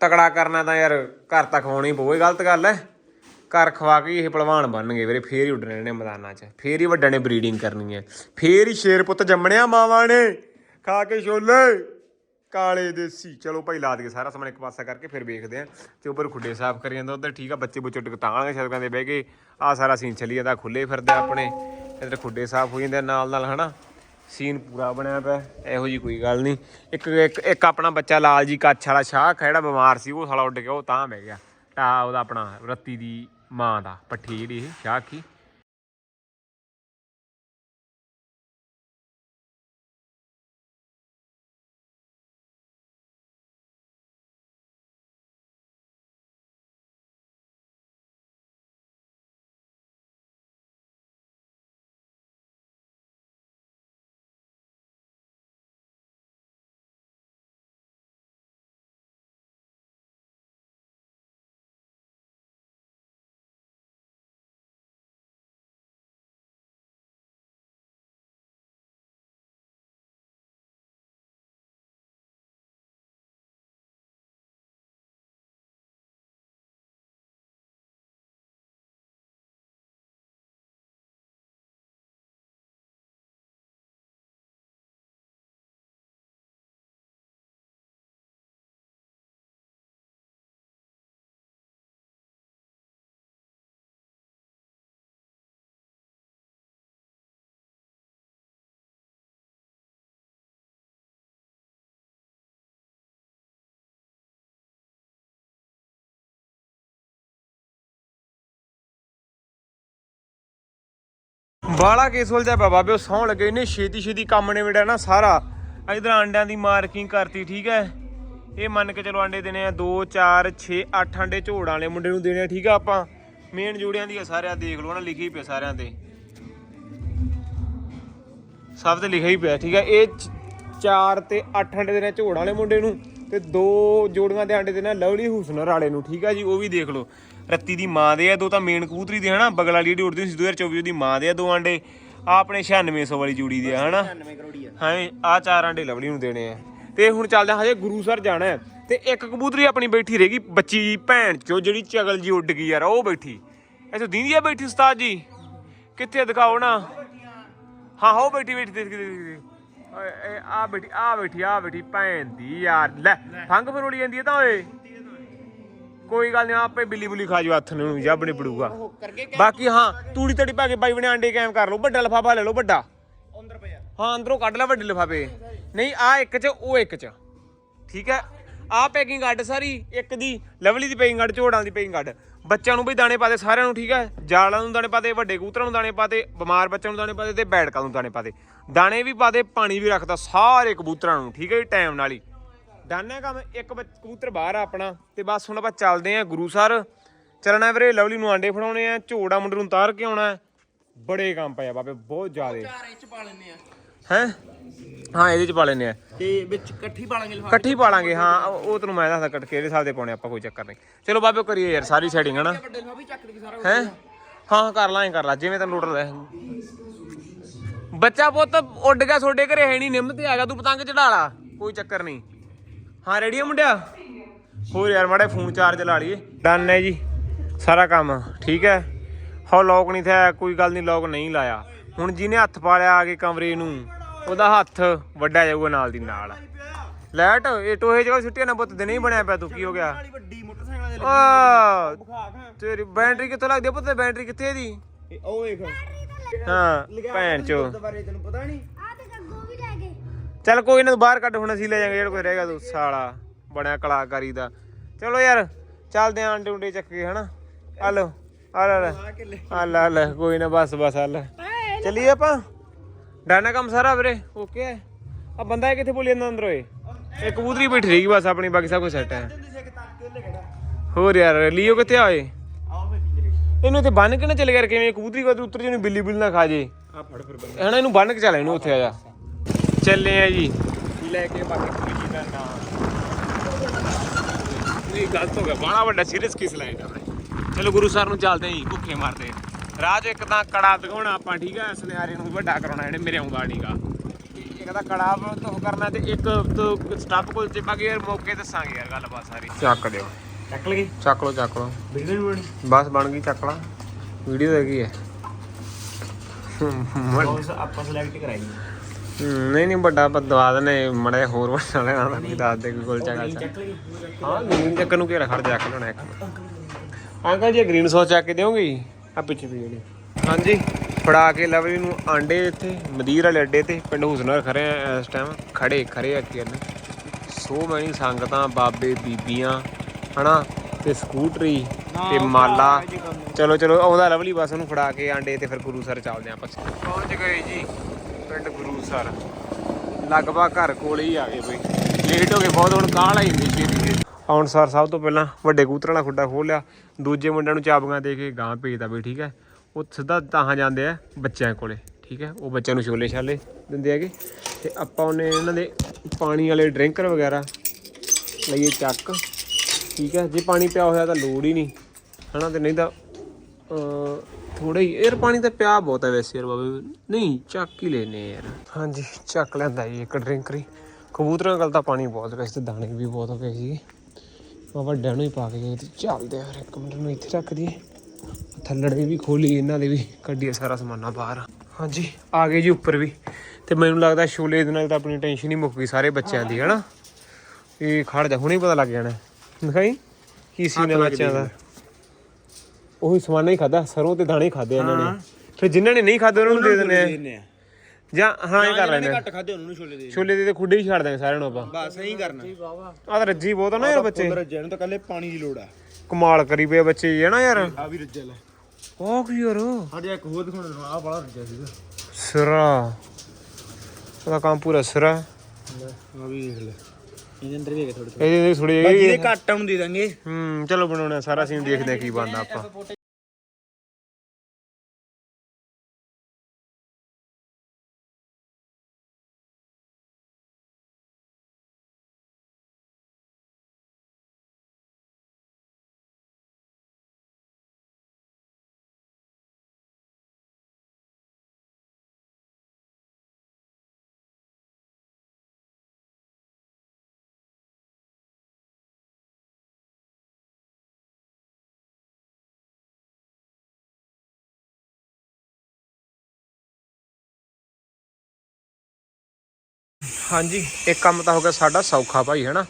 ਤਕੜਾ ਕਰਨਾ ਤਾਂ ਯਾਰ ਘਰ ਤੱਕ ਖਵਾਉਣੀ ਪਊ ਗਲਤ ਗੱਲ ਹੈ। ਘਰ ਖਵਾ ਕੇ ਇਹ ਭਲਵਾਨ ਬਣਨਗੇ ਵੀਰੇ, ਫੇਰ ਹੀ ਉੱਡਣੇ ਨੇ ਮੈਦਾਨਾਂ 'ਚ। ਫੇਰ ਹੀ ਵੱਡਿਆਂ ਨੇ ਬਰੀਡਿੰਗ ਕਰਨੀ ਹੈ ਫੇਰ ਹੀ ਸ਼ੇਰ ਪੁੱਤ ਜੰਮਣਿਆ ਮਾਵਾਂ ਨੇ। ਖਾ ਕੇ ਛੋਲੇ। ਕਾਲੇ ਦੇਸੀ। ਚਲੋ ਭਾਈ, ਲਾ ਦਈਏ ਸਾਰਾ ਸਮਾਨ ਇੱਕ ਪਾਸਾ ਕਰਕੇ, ਫਿਰ ਵੇਖਦੇ ਆਂ। ਤੇ ਉੱਪਰ ਖੁੱਡੇ ਸਾਫ਼ ਕਰੀ ਜਾਂਦਾ ਉਧਰ, ਠੀਕ ਆ? ਬੱਚੇ ਬੁੱਚੇ ਟਿਕਤਾਂਗੇ ਸੜਕਾਂ ਦੇ ਬਹਿ ਕੇ। ਆ ਸਾਰਾ ਸੀਨ ਚੱਲੀ ਜਾਂਦਾ ਖੁੱਲੇ ਫਿਰਦੇ ਆਪਣੇ। ਇਧਰ ਖੁੱਡੇ ਸਾਫ਼ ਹੋ ਜਾਂਦੇ ਆ ਨਾਲ ਨਾਲ ਹਨਾ? ਸੀਨ ਪੂਰਾ ਬਣਿਆ ਪਿਆ, ਇਹੋ ਜੀ ਕੋਈ ਗੱਲ ਨਹੀਂ। ਇੱਕ ਇੱਕ ਆਪਣਾ ਬੱਚਾ ਲਾਲ ਜੀ ਕੱਛ ਵਾਲਾ ਸ਼ਾਹ ਜਿਹੜਾ ਬਿਮਾਰ ਸੀ, ਉਹ ਸਾਲਾ ਉੱਡ ਗਿਆ, ਉਹ ਤਾਂ ਬਹਿ ਗਿਆ। ਟਾ ਉਹਦਾ ਆਪਣਾ, ਰੱਤੀ ਦੀ ਮਾਂ ਦਾ ਪੱਠੀ ਜਿਹੜੀ ਇਹ ਸ਼ਾਹ ਕੀ? ਬਾਲਾ ਕੇਸ ਉਲਝਿਆ ਪਿਆ ਬਾਬੇ ਉਹ ਸੌਣ ਲੱਗੇ ਇਹਨੇ ਛੇਤੀ ਛੇਤੀ ਕੰਮ ਨੇ ਮੇੜਾ ਨਾ ਸਾਰਾ। ਇਧਰ ਆਂਡਿਆਂ ਦੀ ਮਾਰਕਿੰਗ ਕਰਤੀ, ਠੀਕ ਹੈ? ਇਹ ਮੰਨ ਕੇ ਚਲੋ ਆਂਡੇ ਦੇਣੇ ਆ 2 4 6 8 ਆਂਡੇ ਝੋੜਾਂ ਵਾਲੇ ਮੁੰਡੇ ਨੂੰ ਦੇਣੇ ਆ, ਠੀਕ ਆ ਆਪਾਂ? ਮੇਨ ਜੋੜਿਆਂ ਦੀ ਆ ਸਾਰਿਆਂ ਦੇਖ ਲਓ ਨਾ, ਲਿਖੀ ਪਿਆ ਸਾਰਿਆਂ ਤੇ ਸਭ ਤੇ ਲਿਖਿਆ ਹੀ ਪਿਆ, ਠੀਕ ਹੈ ਇਹ 4 ਤੇ 8 ਆਂਡੇ ਦੇਣੇ ਆ ਝੋੜਾਂ ਵਾਲੇ ਮੁੰਡੇ ਨੂੰ, ਤੇ ਦੋ ਜੋੜੀਆਂ ਦੇ ਆਂਡੇ ਦੇਣਾ ਲਵਲੀ ਹੁਸਨਰ ਵਾਲੇ ਨੂੰ, ਠੀਕ ਆ ਜੀ? ਉਹ ਵੀ ਦੇਖ ਲਓ। ਰੱਤੀ ਦੀ ਮਾਂ ਦੇ ਆ ਦੋ ਤਾਂ ਮੇਨ ਕਬੂਤਰੀ ਦੇ ਹਨਾ? ਬਗਲ ਵਾਲੀ ਜਿਹੜੀ ਉੜਦੀ ਸੀ 2024 ਉਹਦੀ ਮਾਂ ਦੇ ਆ ਦੋ ਆਂਡੇ। ਆ ਆਪਣੇ 9600 ਵਾਲੀ ਜੂੜੀ ਦੇ ਆ ਹਨਾ? ਹਾਂ ਆ ਚਾਰ ਆਂਡੇ ਲਵਲੀ ਨੂੰ ਦੇਣੇ ਆ। ਤੇ ਹੁਣ ਚੱਲਦੇ ਹਾਂ ਹਜੇ ਗੁਰੂ ਸਰ ਜਾਣਾ ਹੈ। ਤੇ ਇੱਕ ਕਬੂਤਰੀ ਆਪਣੀ ਬੈਠੀ ਰਹੇਗੀ ਬੱਚੀ ਜੀ ਭੈਣ ਚੋ ਜਿਹੜੀ ਚਗਲ ਜੀ ਉੱਡ ਗਈ ਯਾਰ ਉਹ ਬੈਠੀ। ਇੱਥੇ ਦੀਂਦੀ ਆ ਬੈਠੀ ਉਸਤਾਦ ਜੀ? ਕਿੱਥੇ ਦਿਖਾਓ ਨਾ। ਹਾਂ ਹੋ ਬੈਠੀ ਬੈਠੀ ਦੇਖ ਦੇਖ ਆ ਬੈਠੀ ਆ ਬੈਠੀ ਆ ਬੈਠੀ ਭੈਣ ਦੀ ਯਾਰ। ਲੈ ਫੰਗ ਫਰੋਲੀ ਜਾਂਦੀ ਹੈ ਤਾਂ ਓਏ। ਕੋਈ ਗੱਲ ਨਹੀਂ ਆਪੇ ਬਿੱਲੀ ਬੁਲੀ ਖਾ ਜੂ ਹੱਥ ਨੂੰ ਜੱਬ ਨਹੀਂ ਪੜੂਗਾ। ਬਾਕੀ ਹਾਂ ਤੂੜੀ ਤੜੀ ਪਾ ਕੇ ਬਾਈ ਬਣੇ ਆਂਡੇ ਕੈਮ ਕਰ ਲਓ ਵੱਡਾ ਲਫਾਫਾ ਲੈ ਲਓ ਵੱਡਾ। ਅੰਦਰ ਪਿਆ ਹਾਂ ਅੰਦਰੋਂ ਕੱਢ ਲੈ ਵੱਡੇ ਲਿਫਾਫੇ। ਨਹੀਂ ਆ ਇੱਕ ਚ ਉਹ ਇੱਕ ਚ। ਠੀਕ ਹੈ? ਆ ਪੈਕਿੰਗ ਕੱਢ ਸਾਰੀ ਇੱਕ ਦੀ ਲਵਲੀ ਦੀ ਪੈਕਿੰਗ ਕੱਢ ਝੋੜਾਂ ਦੀ ਪੈਕਿੰਗ ਕੱਢ ਬੱਚਿਆਂ ਨੂੰ ਵੀ ਦਾਣੇ ਪਾਦੇ ਸਾਰਿਆਂ ਨੂੰ ਠੀਕ ਹੈ? ਜਾਲਾਂ ਨੂੰ ਦਾਣੇ ਪਾਦੇ ਵੱਡੇ ਕਬੂਤਰਾਂ ਨੂੰ ਦਾਣੇ ਪਾਦੇ ਬਿਮਾਰ ਬੱਚਿਆਂ ਨੂੰ ਦਾਣੇ ਪਾਦੇ ਤੇ ਬੈੜਕਾਂ ਨੂੰ ਦਾਣੇ ਪਾਦੇ ਦਾਣੇ ਵੀ ਪਾਦੇ ਪਾਣੀ ਵੀ ਰੱਖਦਾ ਸਾਰੇ ਕਬੂਤਰਾਂ ਨੂੰ ਠੀਕ ਹੈ ਜੀ ਟਾਈਮ ਨਾਲ ਹੀ। ਡਨ ਹੈ ਕੰਮ ਇੱਕ ਕਬੂਤਰ ਬਾਹਰ ਆ ਆਪਣਾ ਤੇ ਬਸ ਹੁਣ ਆਪਾਂ ਚੱਲਦੇ ਆਂ ਗੁਰੂ ਸਰ। ਚੱਲਣਾ ਵੀਰੇ ਲਵਲੀ ਨੂੰ ਆਂਡੇ ਫੜਾਉਣੇ ਆ ਝੋੜਾ ਮੁੰਡੇ ਨੂੰ ਉਤਾਰ ਕੇ ਆਉਣਾ। ਬੜੇ ਕੰਮ ਪਏ ਆ ਬਾਬੇ ਬਹੁਤ ਜ਼ਿਆਦੇ। ਚਾਰ ਇੰਚ ਪਾ ਲੈਨੇ ਆ। ਹੈ? ਹਾਂ ਇਹਦੇ ਚ ਪਾ ਲੈਨੇ ਆ। ਤੇ ਵਿੱਚ ਇਕੱਠੀ ਪਾ ਲਾਂਗੇ ਲਿਫਾਫੇ ਇਕੱਠੀ ਪਾ ਲਾਂਗੇ ਹਾਂ ਉਹ ਤੈਨੂੰ ਮੈਂ ਦੱਸਦਾ ਕੱਟ ਕਿਹੜੇ ਹਿਸਾਬ ਦੇ ਪਾਉਣੇ ਆਪਾਂ ਕੋਈ ਚੱਕਰ ਨਹੀਂ। ਚਲੋ ਬਾਬੇ ਕਰੀਏ ਯਾਰ ਸਾਰੀ ਸੈਟਿੰਗ ਹਨਾ? ਵੱਡੇ ਲਿਫਾਫੇ ਚੱਕ ਦੇ ਸਾਰਾ ਹੈ? ਹਾਂ ਕਰ ਲਾਂ ਕਰ ਲਾ ਜਿਵੇਂ ਤੈਨੂੰ ਲੋੜ ਲੈ ਬੱਚਾ ਪੁੱਤ ਉੱਡ ਗਿਆ ਤੁਹਾਡੇ ਘਰੇ ਹੈ ਨਹੀਂ ਨਿੰਮ ਤੇ ਆ ਗਿਆ ਤੂੰ ਪਤੰਗ ਚੜਾ ਲਾ ਕੋਈ ਚੱਕਰ ਨਹੀਂ। ਹਾਂ ਰੈਡੀ ਆ ਮੁੰਡਿਆ? ਹੋਰ ਯਾਰ ਮਾੜੇ ਫੋਨ ਚਾਰਜ ਲਾ ਲਈਏ। ਡਨ ਹੈ ਜੀ ਸਾਰਾ ਕੰਮ ਠੀਕ ਹੈ? ਹੋ ਲੋਕ ਨਹੀਂ ਥਿਆ ਕੋਈ ਗੱਲ ਨਹੀਂ ਲੋਕ ਨਹੀਂ ਲਾਇਆ। ਹੁਣ ਜਿਹਨੇ ਹੱਥ ਪਾ ਲਿਆ ਆ ਕੇ ਕਮਰੇ ਨੂੰ ਉਹਦਾ ਹੱਥ ਵੱਡਾ ਜਾਊਗਾ ਨਾਲ ਦੀ ਨਾਲ। ਲੈਟ ਇਹ ਟੋਹੇ ਜਗ੍ਹਾ ਛੁੱਟੀਆਂ ਨਾ ਪੁੱਤ ਦਿਨ ਹੀ ਬਣਿਆ ਪਿਆ ਤੂੰ ਕੀ ਹੋ ਗਿਆ? ਵੱਡੀ ਮੋਟਰਸਾਈਕਲਾਂ ਦੇ ਤੇਰੀ ਬੈਟਰੀ ਕਿੱਥੋਂ ਲੱਗਦੀ ਆ ਪੁੱਤ? ਬੈਟਰੀ ਕਿੱਥੇ ਇਹਦੀ? ਇਹ ਉਹ ਵੇਖ। ਹਾਂ ਭੈਣ ਚੋ। ਤੈਨੂੰ ਪਤਾ ਨਹੀਂ? ਚੱਲ ਕੋਈ ਨਾ ਤੂੰ ਬਾਹਰ ਕੱਢ ਹੁਣ ਅਸੀਂ ਲੈ ਜਾਾਂਗੇ ਜਿਹੜਾ ਕੋਈ ਰਹੇਗਾ ਤੂੰ ਸਾਲਾ ਬਣਿਆ ਕਲਾਕਾਰੀ ਦਾ। ਚਲੋ ਯਾਰ ਚੱਲਦੇ ਆਂ ਆਂਡੇ ਉਂਡੇ ਚੱਕ ਕੇ ਹਨਾ? ਆ ਲੋ ਆ ਲੈ ਲੈ ਆ ਲੈ ਲੈ ਕੋਈ ਨਾ ਬਸ ਬਸ ਆ ਲੈ ਚੱਲੀਏ ਆਪਾਂ? ਡਾਨਾ ਕੰਮ ਸਾਰਾ ਵੀਰੇ ਓਕੇ? ਹੈ ਆ ਬੰਦਾ ਕਿੱਥੇ ਬੋਲੀ ਜਾਂਦਾ ਅੰਦਰ ਓਏ? ਇਹ ਕਬੂਤਰੀ ਬੈਠੀ ਰਹੀ ਬਸ ਆਪਣੀ ਬਾਕੀ ਸਭ ਕੁਝ ਸੈੱਟ ਹੈ। ਹੋਰ ਯਾਰ ਲੀਓ ਕਿੱਥੇ ਆ ਓਏ? ਆਓ ਵੇ ਪਿੱਛੇ ਇਹਨੂੰ ਇੱਥੇ ਬੰਨ ਕੇ ਨਾ ਚੱਲ ਯਾਰ ਕਿਵੇਂ ਕਬੂਤਰੀ ਕਦੇ ਉੱਤਰ ਜਿਹਨੂੰ ਬਿੱਲੀ ਬਿੱਲੀ ਨਾ ਖਾ ਜੇ। ਆ ਫੜ ਫਿਰ ਬੰਦਾ। ਹਣਾ ਇਹਨੂੰ ਬੰਨ ਕੇ ਚੱਲ ਇਹਨੂੰ ਉੱਥੇ ਆ ਜਾ। ਚੱਲੇ ਆ ਜੀ। ਲੈ ਕੇ ਬਾਕੀ ਕੋਈ ਚੀਜ਼ ਦਾ ਨਾਮ ਨਹੀਂ ਗਲਤ ਹੋ ਗਿਆ। ਬਾਣਾ ਵੱਡਾ ਸੀਰੀਅਸ ਕਿਸ ਲਾਇਆ ਜਾਵੇ ਚਲੋ ਗੁਰੂ ਸਰ ਨੂੰ ਚੱਲਦੇ ਆਂ ਜੀ ਭੁੱਖੇ ਮਾਰਦੇ ਰਾਜ ਇੱਕ ਤਾਂ ਕੜਾ ਦਿਖਾਉਣਾ ਆਪਾਂ ਠੀਕ ਹੈ ਸੁਨਿਆਰੇ ਨੂੰ ਵੱਡਾ ਕਰਾਉਣਾ ਜਿਹੜੇ ਮੇਰੇ ਆਉਂਦਾ ਨਹੀਂਗਾ ਇੱਕ ਤਾਂ ਕੜਾ ਤੋਂ ਕਰਨਾ ਤੇ ਇੱਕ ਤੋਂ ਸਟੱਪ ਕੋਲ ਚ ਪਾ ਕੇ ਯਾਰ ਮੌਕੇ ਦੱਸਾਂਗੇ ਯਾਰ ਗੱਲਬਾਤ ਸਾਰੀ। ਚੱਕ ਦਿਓ। ਚੱਕ ਲਗੇ ਚੱਕ ਲਓ ਚੱਕ ਲਓ। ਵੀਡੀਓ ਬਸ ਬਣ ਗਈ ਚੱਕ ਲਾ। ਵੀਡੀਓ ਹੈਗੀ ਹੈ ਆਪਾਂ ਸਿਲੈਕਟ ਕਰਾਈ। ਨਹੀਂ ਨਹੀਂ ਵੱਡਾ ਆਪਾਂ ਦਵਾ ਦਨੇ ਮੜੇ ਹੋਰ ਵੱਡਾ ਲੈਣਾ ਤਾਂ ਨਹੀਂ ਦੱਸ ਦੇ ਕੋਈ ਚੱਕ ਲਗੇ ਹਾਂ ਗ੍ਰੀਨ ਚੱਕਰ ਨੂੰ ਘੇਰਾ ਖੜ ਜਾ ਕੇ ਲੈਣਾ ਇੱਕ। ਅੰਕਲ ਜੀ ਗ੍ਰੀਨ ਸੌਸ ਚੱਕ ਕੇ ਦਿਓਗੇ ਆ ਪਿੱਛੇ ਵੀ ਜਿਹੜੀ ਹਾਂਜੀ ਫੜਾ ਕੇ ਲਵਲੀ ਨੂੰ ਆਂਡੇ ਇੱਥੇ ਮਦੀਰ ਵਾਲੇ ਅੱਡੇ ਤੇ ਪਿੰਡ ਹੁਸਨਰ ਖੜੇ ਆ ਇਸ ਟਾਈਮ ਖੜੇ ਖੜੇ ਆ ਕਿਰਨ। ਸੋ ਮੈਨੀ ਸੰਗਤਾਂ ਬਾਬੇ ਬੀਬੀਆਂ ਹਨਾ ਤੇ ਸਕੂਟਰੀ ਤੇ ਮਾਲਾ। ਚਲੋ ਚਲੋ ਆਉਂਦਾ ਲਵਲੀ ਬਸ ਉਹਨੂੰ ਫੜਾ ਕੇ ਆਂਡੇ ਤੇ ਫਿਰ ਗੁਰੂ ਸਰ ਚੱਲਦੇ ਆਪਾਂ। ਪਹੁੰਚ ਗਏ ਜੀ। ਪਿੰਡ ਗੁਰੂ ਸਰ। ਲਗਭਗ ਘਰ ਕੋਲ ਹੀ ਆ ਗਏ ਬਈ। ਲੇਟ ਹੋ ਗਏ, ਬਹੁਤ ਹੁਣ ਕਾਹਲ ਆਈ ਇੰਨੀ ਛੇਤੀ ਹੁਣ ਸਰ ਸਭ ਤੋਂ ਪਹਿਲਾਂ ਵੱਡੇ ਕਬੂਤਰਾਂ ਵਾਲਾ ਖੁੱਡਾ ਖੋਲ ਲਿਆ। ਦੂਜੇ ਮੁੰਡਿਆਂ ਨੂੰ ਚਾਬੀਆਂ ਦੇ ਕੇ ਗਾਂ ਭੇਜਦਾ ਬਈ, ਠੀਕ ਹੈ। ਉਹ ਸਿੱਧਾ ਤਾਹਾਂ ਜਾਂਦੇ ਆ ਬੱਚਿਆਂ ਕੋਲੇ, ਠੀਕ ਹੈ। ਉਹ ਬੱਚਿਆਂ ਨੂੰ ਛੋਲੇ ਛਾਲੇ ਦਿੰਦੇ ਹੈਗੇ। ਤੇ ਆਪਾਂ ਉਹਨੇ ਇਹਨਾਂ ਦੇ ਪਾਣੀ ਵਾਲੇ ਡਰਿੰਕਰ ਵਗੈਰਾ ਲਈਏ ਚੱਕ, ਠੀਕ ਹੈ। ਜੇ ਪਾਣੀ ਪਿਆ ਹੋਇਆ ਤਾਂ ਲੋੜ ਹੀ ਨਹੀਂ। ਹਨਾ, ਤੇ ਨਹੀਂ ਤਾਂ ਥੋੜਾ ਹੀ ਯਾਰ ਪਾਣੀ ਤਾਂ ਪਿਆ ਬਹੁਤ ਹੈ ਵੈਸੇ ਯਾਰ ਬਾਬੇ। ਨਹੀਂ ਚੱਕ ਹੀ ਲੈਨੇ ਯਾਰ। ਹਾਂਜੀ ਚੱਕ ਲੈਂਦਾ ਜੀ ਇੱਕ ਡਰਿੰਕ ਹੀ। ਕਬੂਤਰਾਂ ਕੋਲ ਤਾਂ ਪਾਣੀ ਬਹੁਤ ਵੈਸੇ ਤੇ ਦਾਣੇ ਵੀ ਬਹੁਤ ਹੋ ਗਏ ਸੀ ਵੱਡਿਆਂ ਨੂੰ ਹੀ ਪਾ ਕੇ ਗਏ ਤੇ ਚੱਲਦੇ ਆ ਇੱਕ ਮਿੰਟ ਨੂੰ ਇੱਥੇ ਰੱਖ ਦਈਏ। ਥੱਲੜੇ ਵੀ ਖੋਲੀ ਇਹਨਾਂ ਦੇ ਵੀ ਕੱਢੀਏ ਸਾਰਾ ਸਮਾਨਾ ਬਾਹਰ। ਹਾਂਜੀ ਆ ਗਏ ਜੀ ਉੱਪਰ ਵੀ। ਤੇ ਮੈਨੂੰ ਲੱਗਦਾ ਛੋਲੇ ਦੇ ਨਾਲ ਤਾਂ ਆਪਣੀ ਟੈਨਸ਼ਨ ਹੀ ਮੁੱਕ ਗਈ ਸਾਰੇ ਬੱਚਿਆਂ ਦੀ ਹਨਾ? ਇਹ ਖੜ ਜਾ ਹੁਣੇ ਪਤਾ ਲੱਗ ਜਾਣਾ। ਦਿਖਾਈ? ਕੀ ਸੀ ਨੇ ਬੱਚਿਆਂ ਦਾ? ਉਹੀ ਸਮਾਨਾ ਹੀ ਖਾਦਾ ਸਰੋਂ ਤੇ ਦਾਣੇ ਖਾਦੇ ਇਹਨਾਂ ਨੇ। ਫਿਰ ਜਿਨ੍ਹਾਂ ਨੇ ਨਹੀਂ ਖਾਦੇ ਉਹਨਾਂ ਨੂੰ ਦੇ ਦਿੰਦੇ ਆ। ਆ। ਜਾਂ ਹਾਂ ਇਹ ਕਰ ਆ। ਘੱਟ ਖਾਦੇ ਉਹਨਾਂ ਨੂੰ ਛੋਲੇ ਦੇ ਛੋਲੇ ਦੇ ਤੇ ਖੁੱਡੇ ਹੀ ਛੱਡ ਦਾਂਗੇ ਸਾਰਿਆਂ ਨੂੰ ਆਪਾਂ। ਬਸ ਸਹੀ ਕਰਨਾ। ਆਹ ਤਾਂ ਰੱਜੀ ਬਹੁਤ ਆ ਨਾ ਯਾਰ ਬੱਚੇ। ਰੱਜੇ ਨੂੰ ਤਾਂ ਕੱਲੇ ਪਾਣੀ ਦੀ ਲੋੜ ਆ। ਕਮਾਲ ਕਰੀ ਪਏ ਬੱਚੇ ਜੀ ਹੈ ਨਾ ਯਾਰ? ਆ ਵੀ ਰੱਜਾ ਲੈ। ਉਹ ਕੀ ਯਾਰ? ਸਾਡੇ ਇੱਕ ਹੋਰ ਦਿਖਾਉਣਾ ਤੈਨੂੰ ਆਹ ਬੜਾ ਰੱਜਾ ਸੀਗਾ। ਸਿਰਾ। ਉਹਦਾ ਕੰਮ ਪੂਰਾ ਸਿਰਾ। ਆ ਵੀ ਦੇਖ ਲੈ। ਇਹਦੇ ਅੰਦਰ ਵੀ ਹੈਗੇ ਥੋੜੇ ਇਹਦੇ ਦੇ ਥੋੜੀ ਬਾਕੀ ਜਿਹੀ ਇਹਦੇ ਘੱਟ ਨੂੰ ਦੇ ਦਾਂਗੇ ਹੂੰ ਚਲੋ ਬਣਾਉਣਾ ਸਾਰਾ ਸੀਨ ਦੇਖਦੇ ਆ ਕੀ ਬਣਦਾ ਆਪਾਂ। ਹਾਂਜੀ, ਇੱਕ ਕੰਮ ਤਾਂ ਹੋ ਗਿਆ ਸਾਡਾ ਸੌਖਾ ਭਾਈ, ਹੈਨਾ?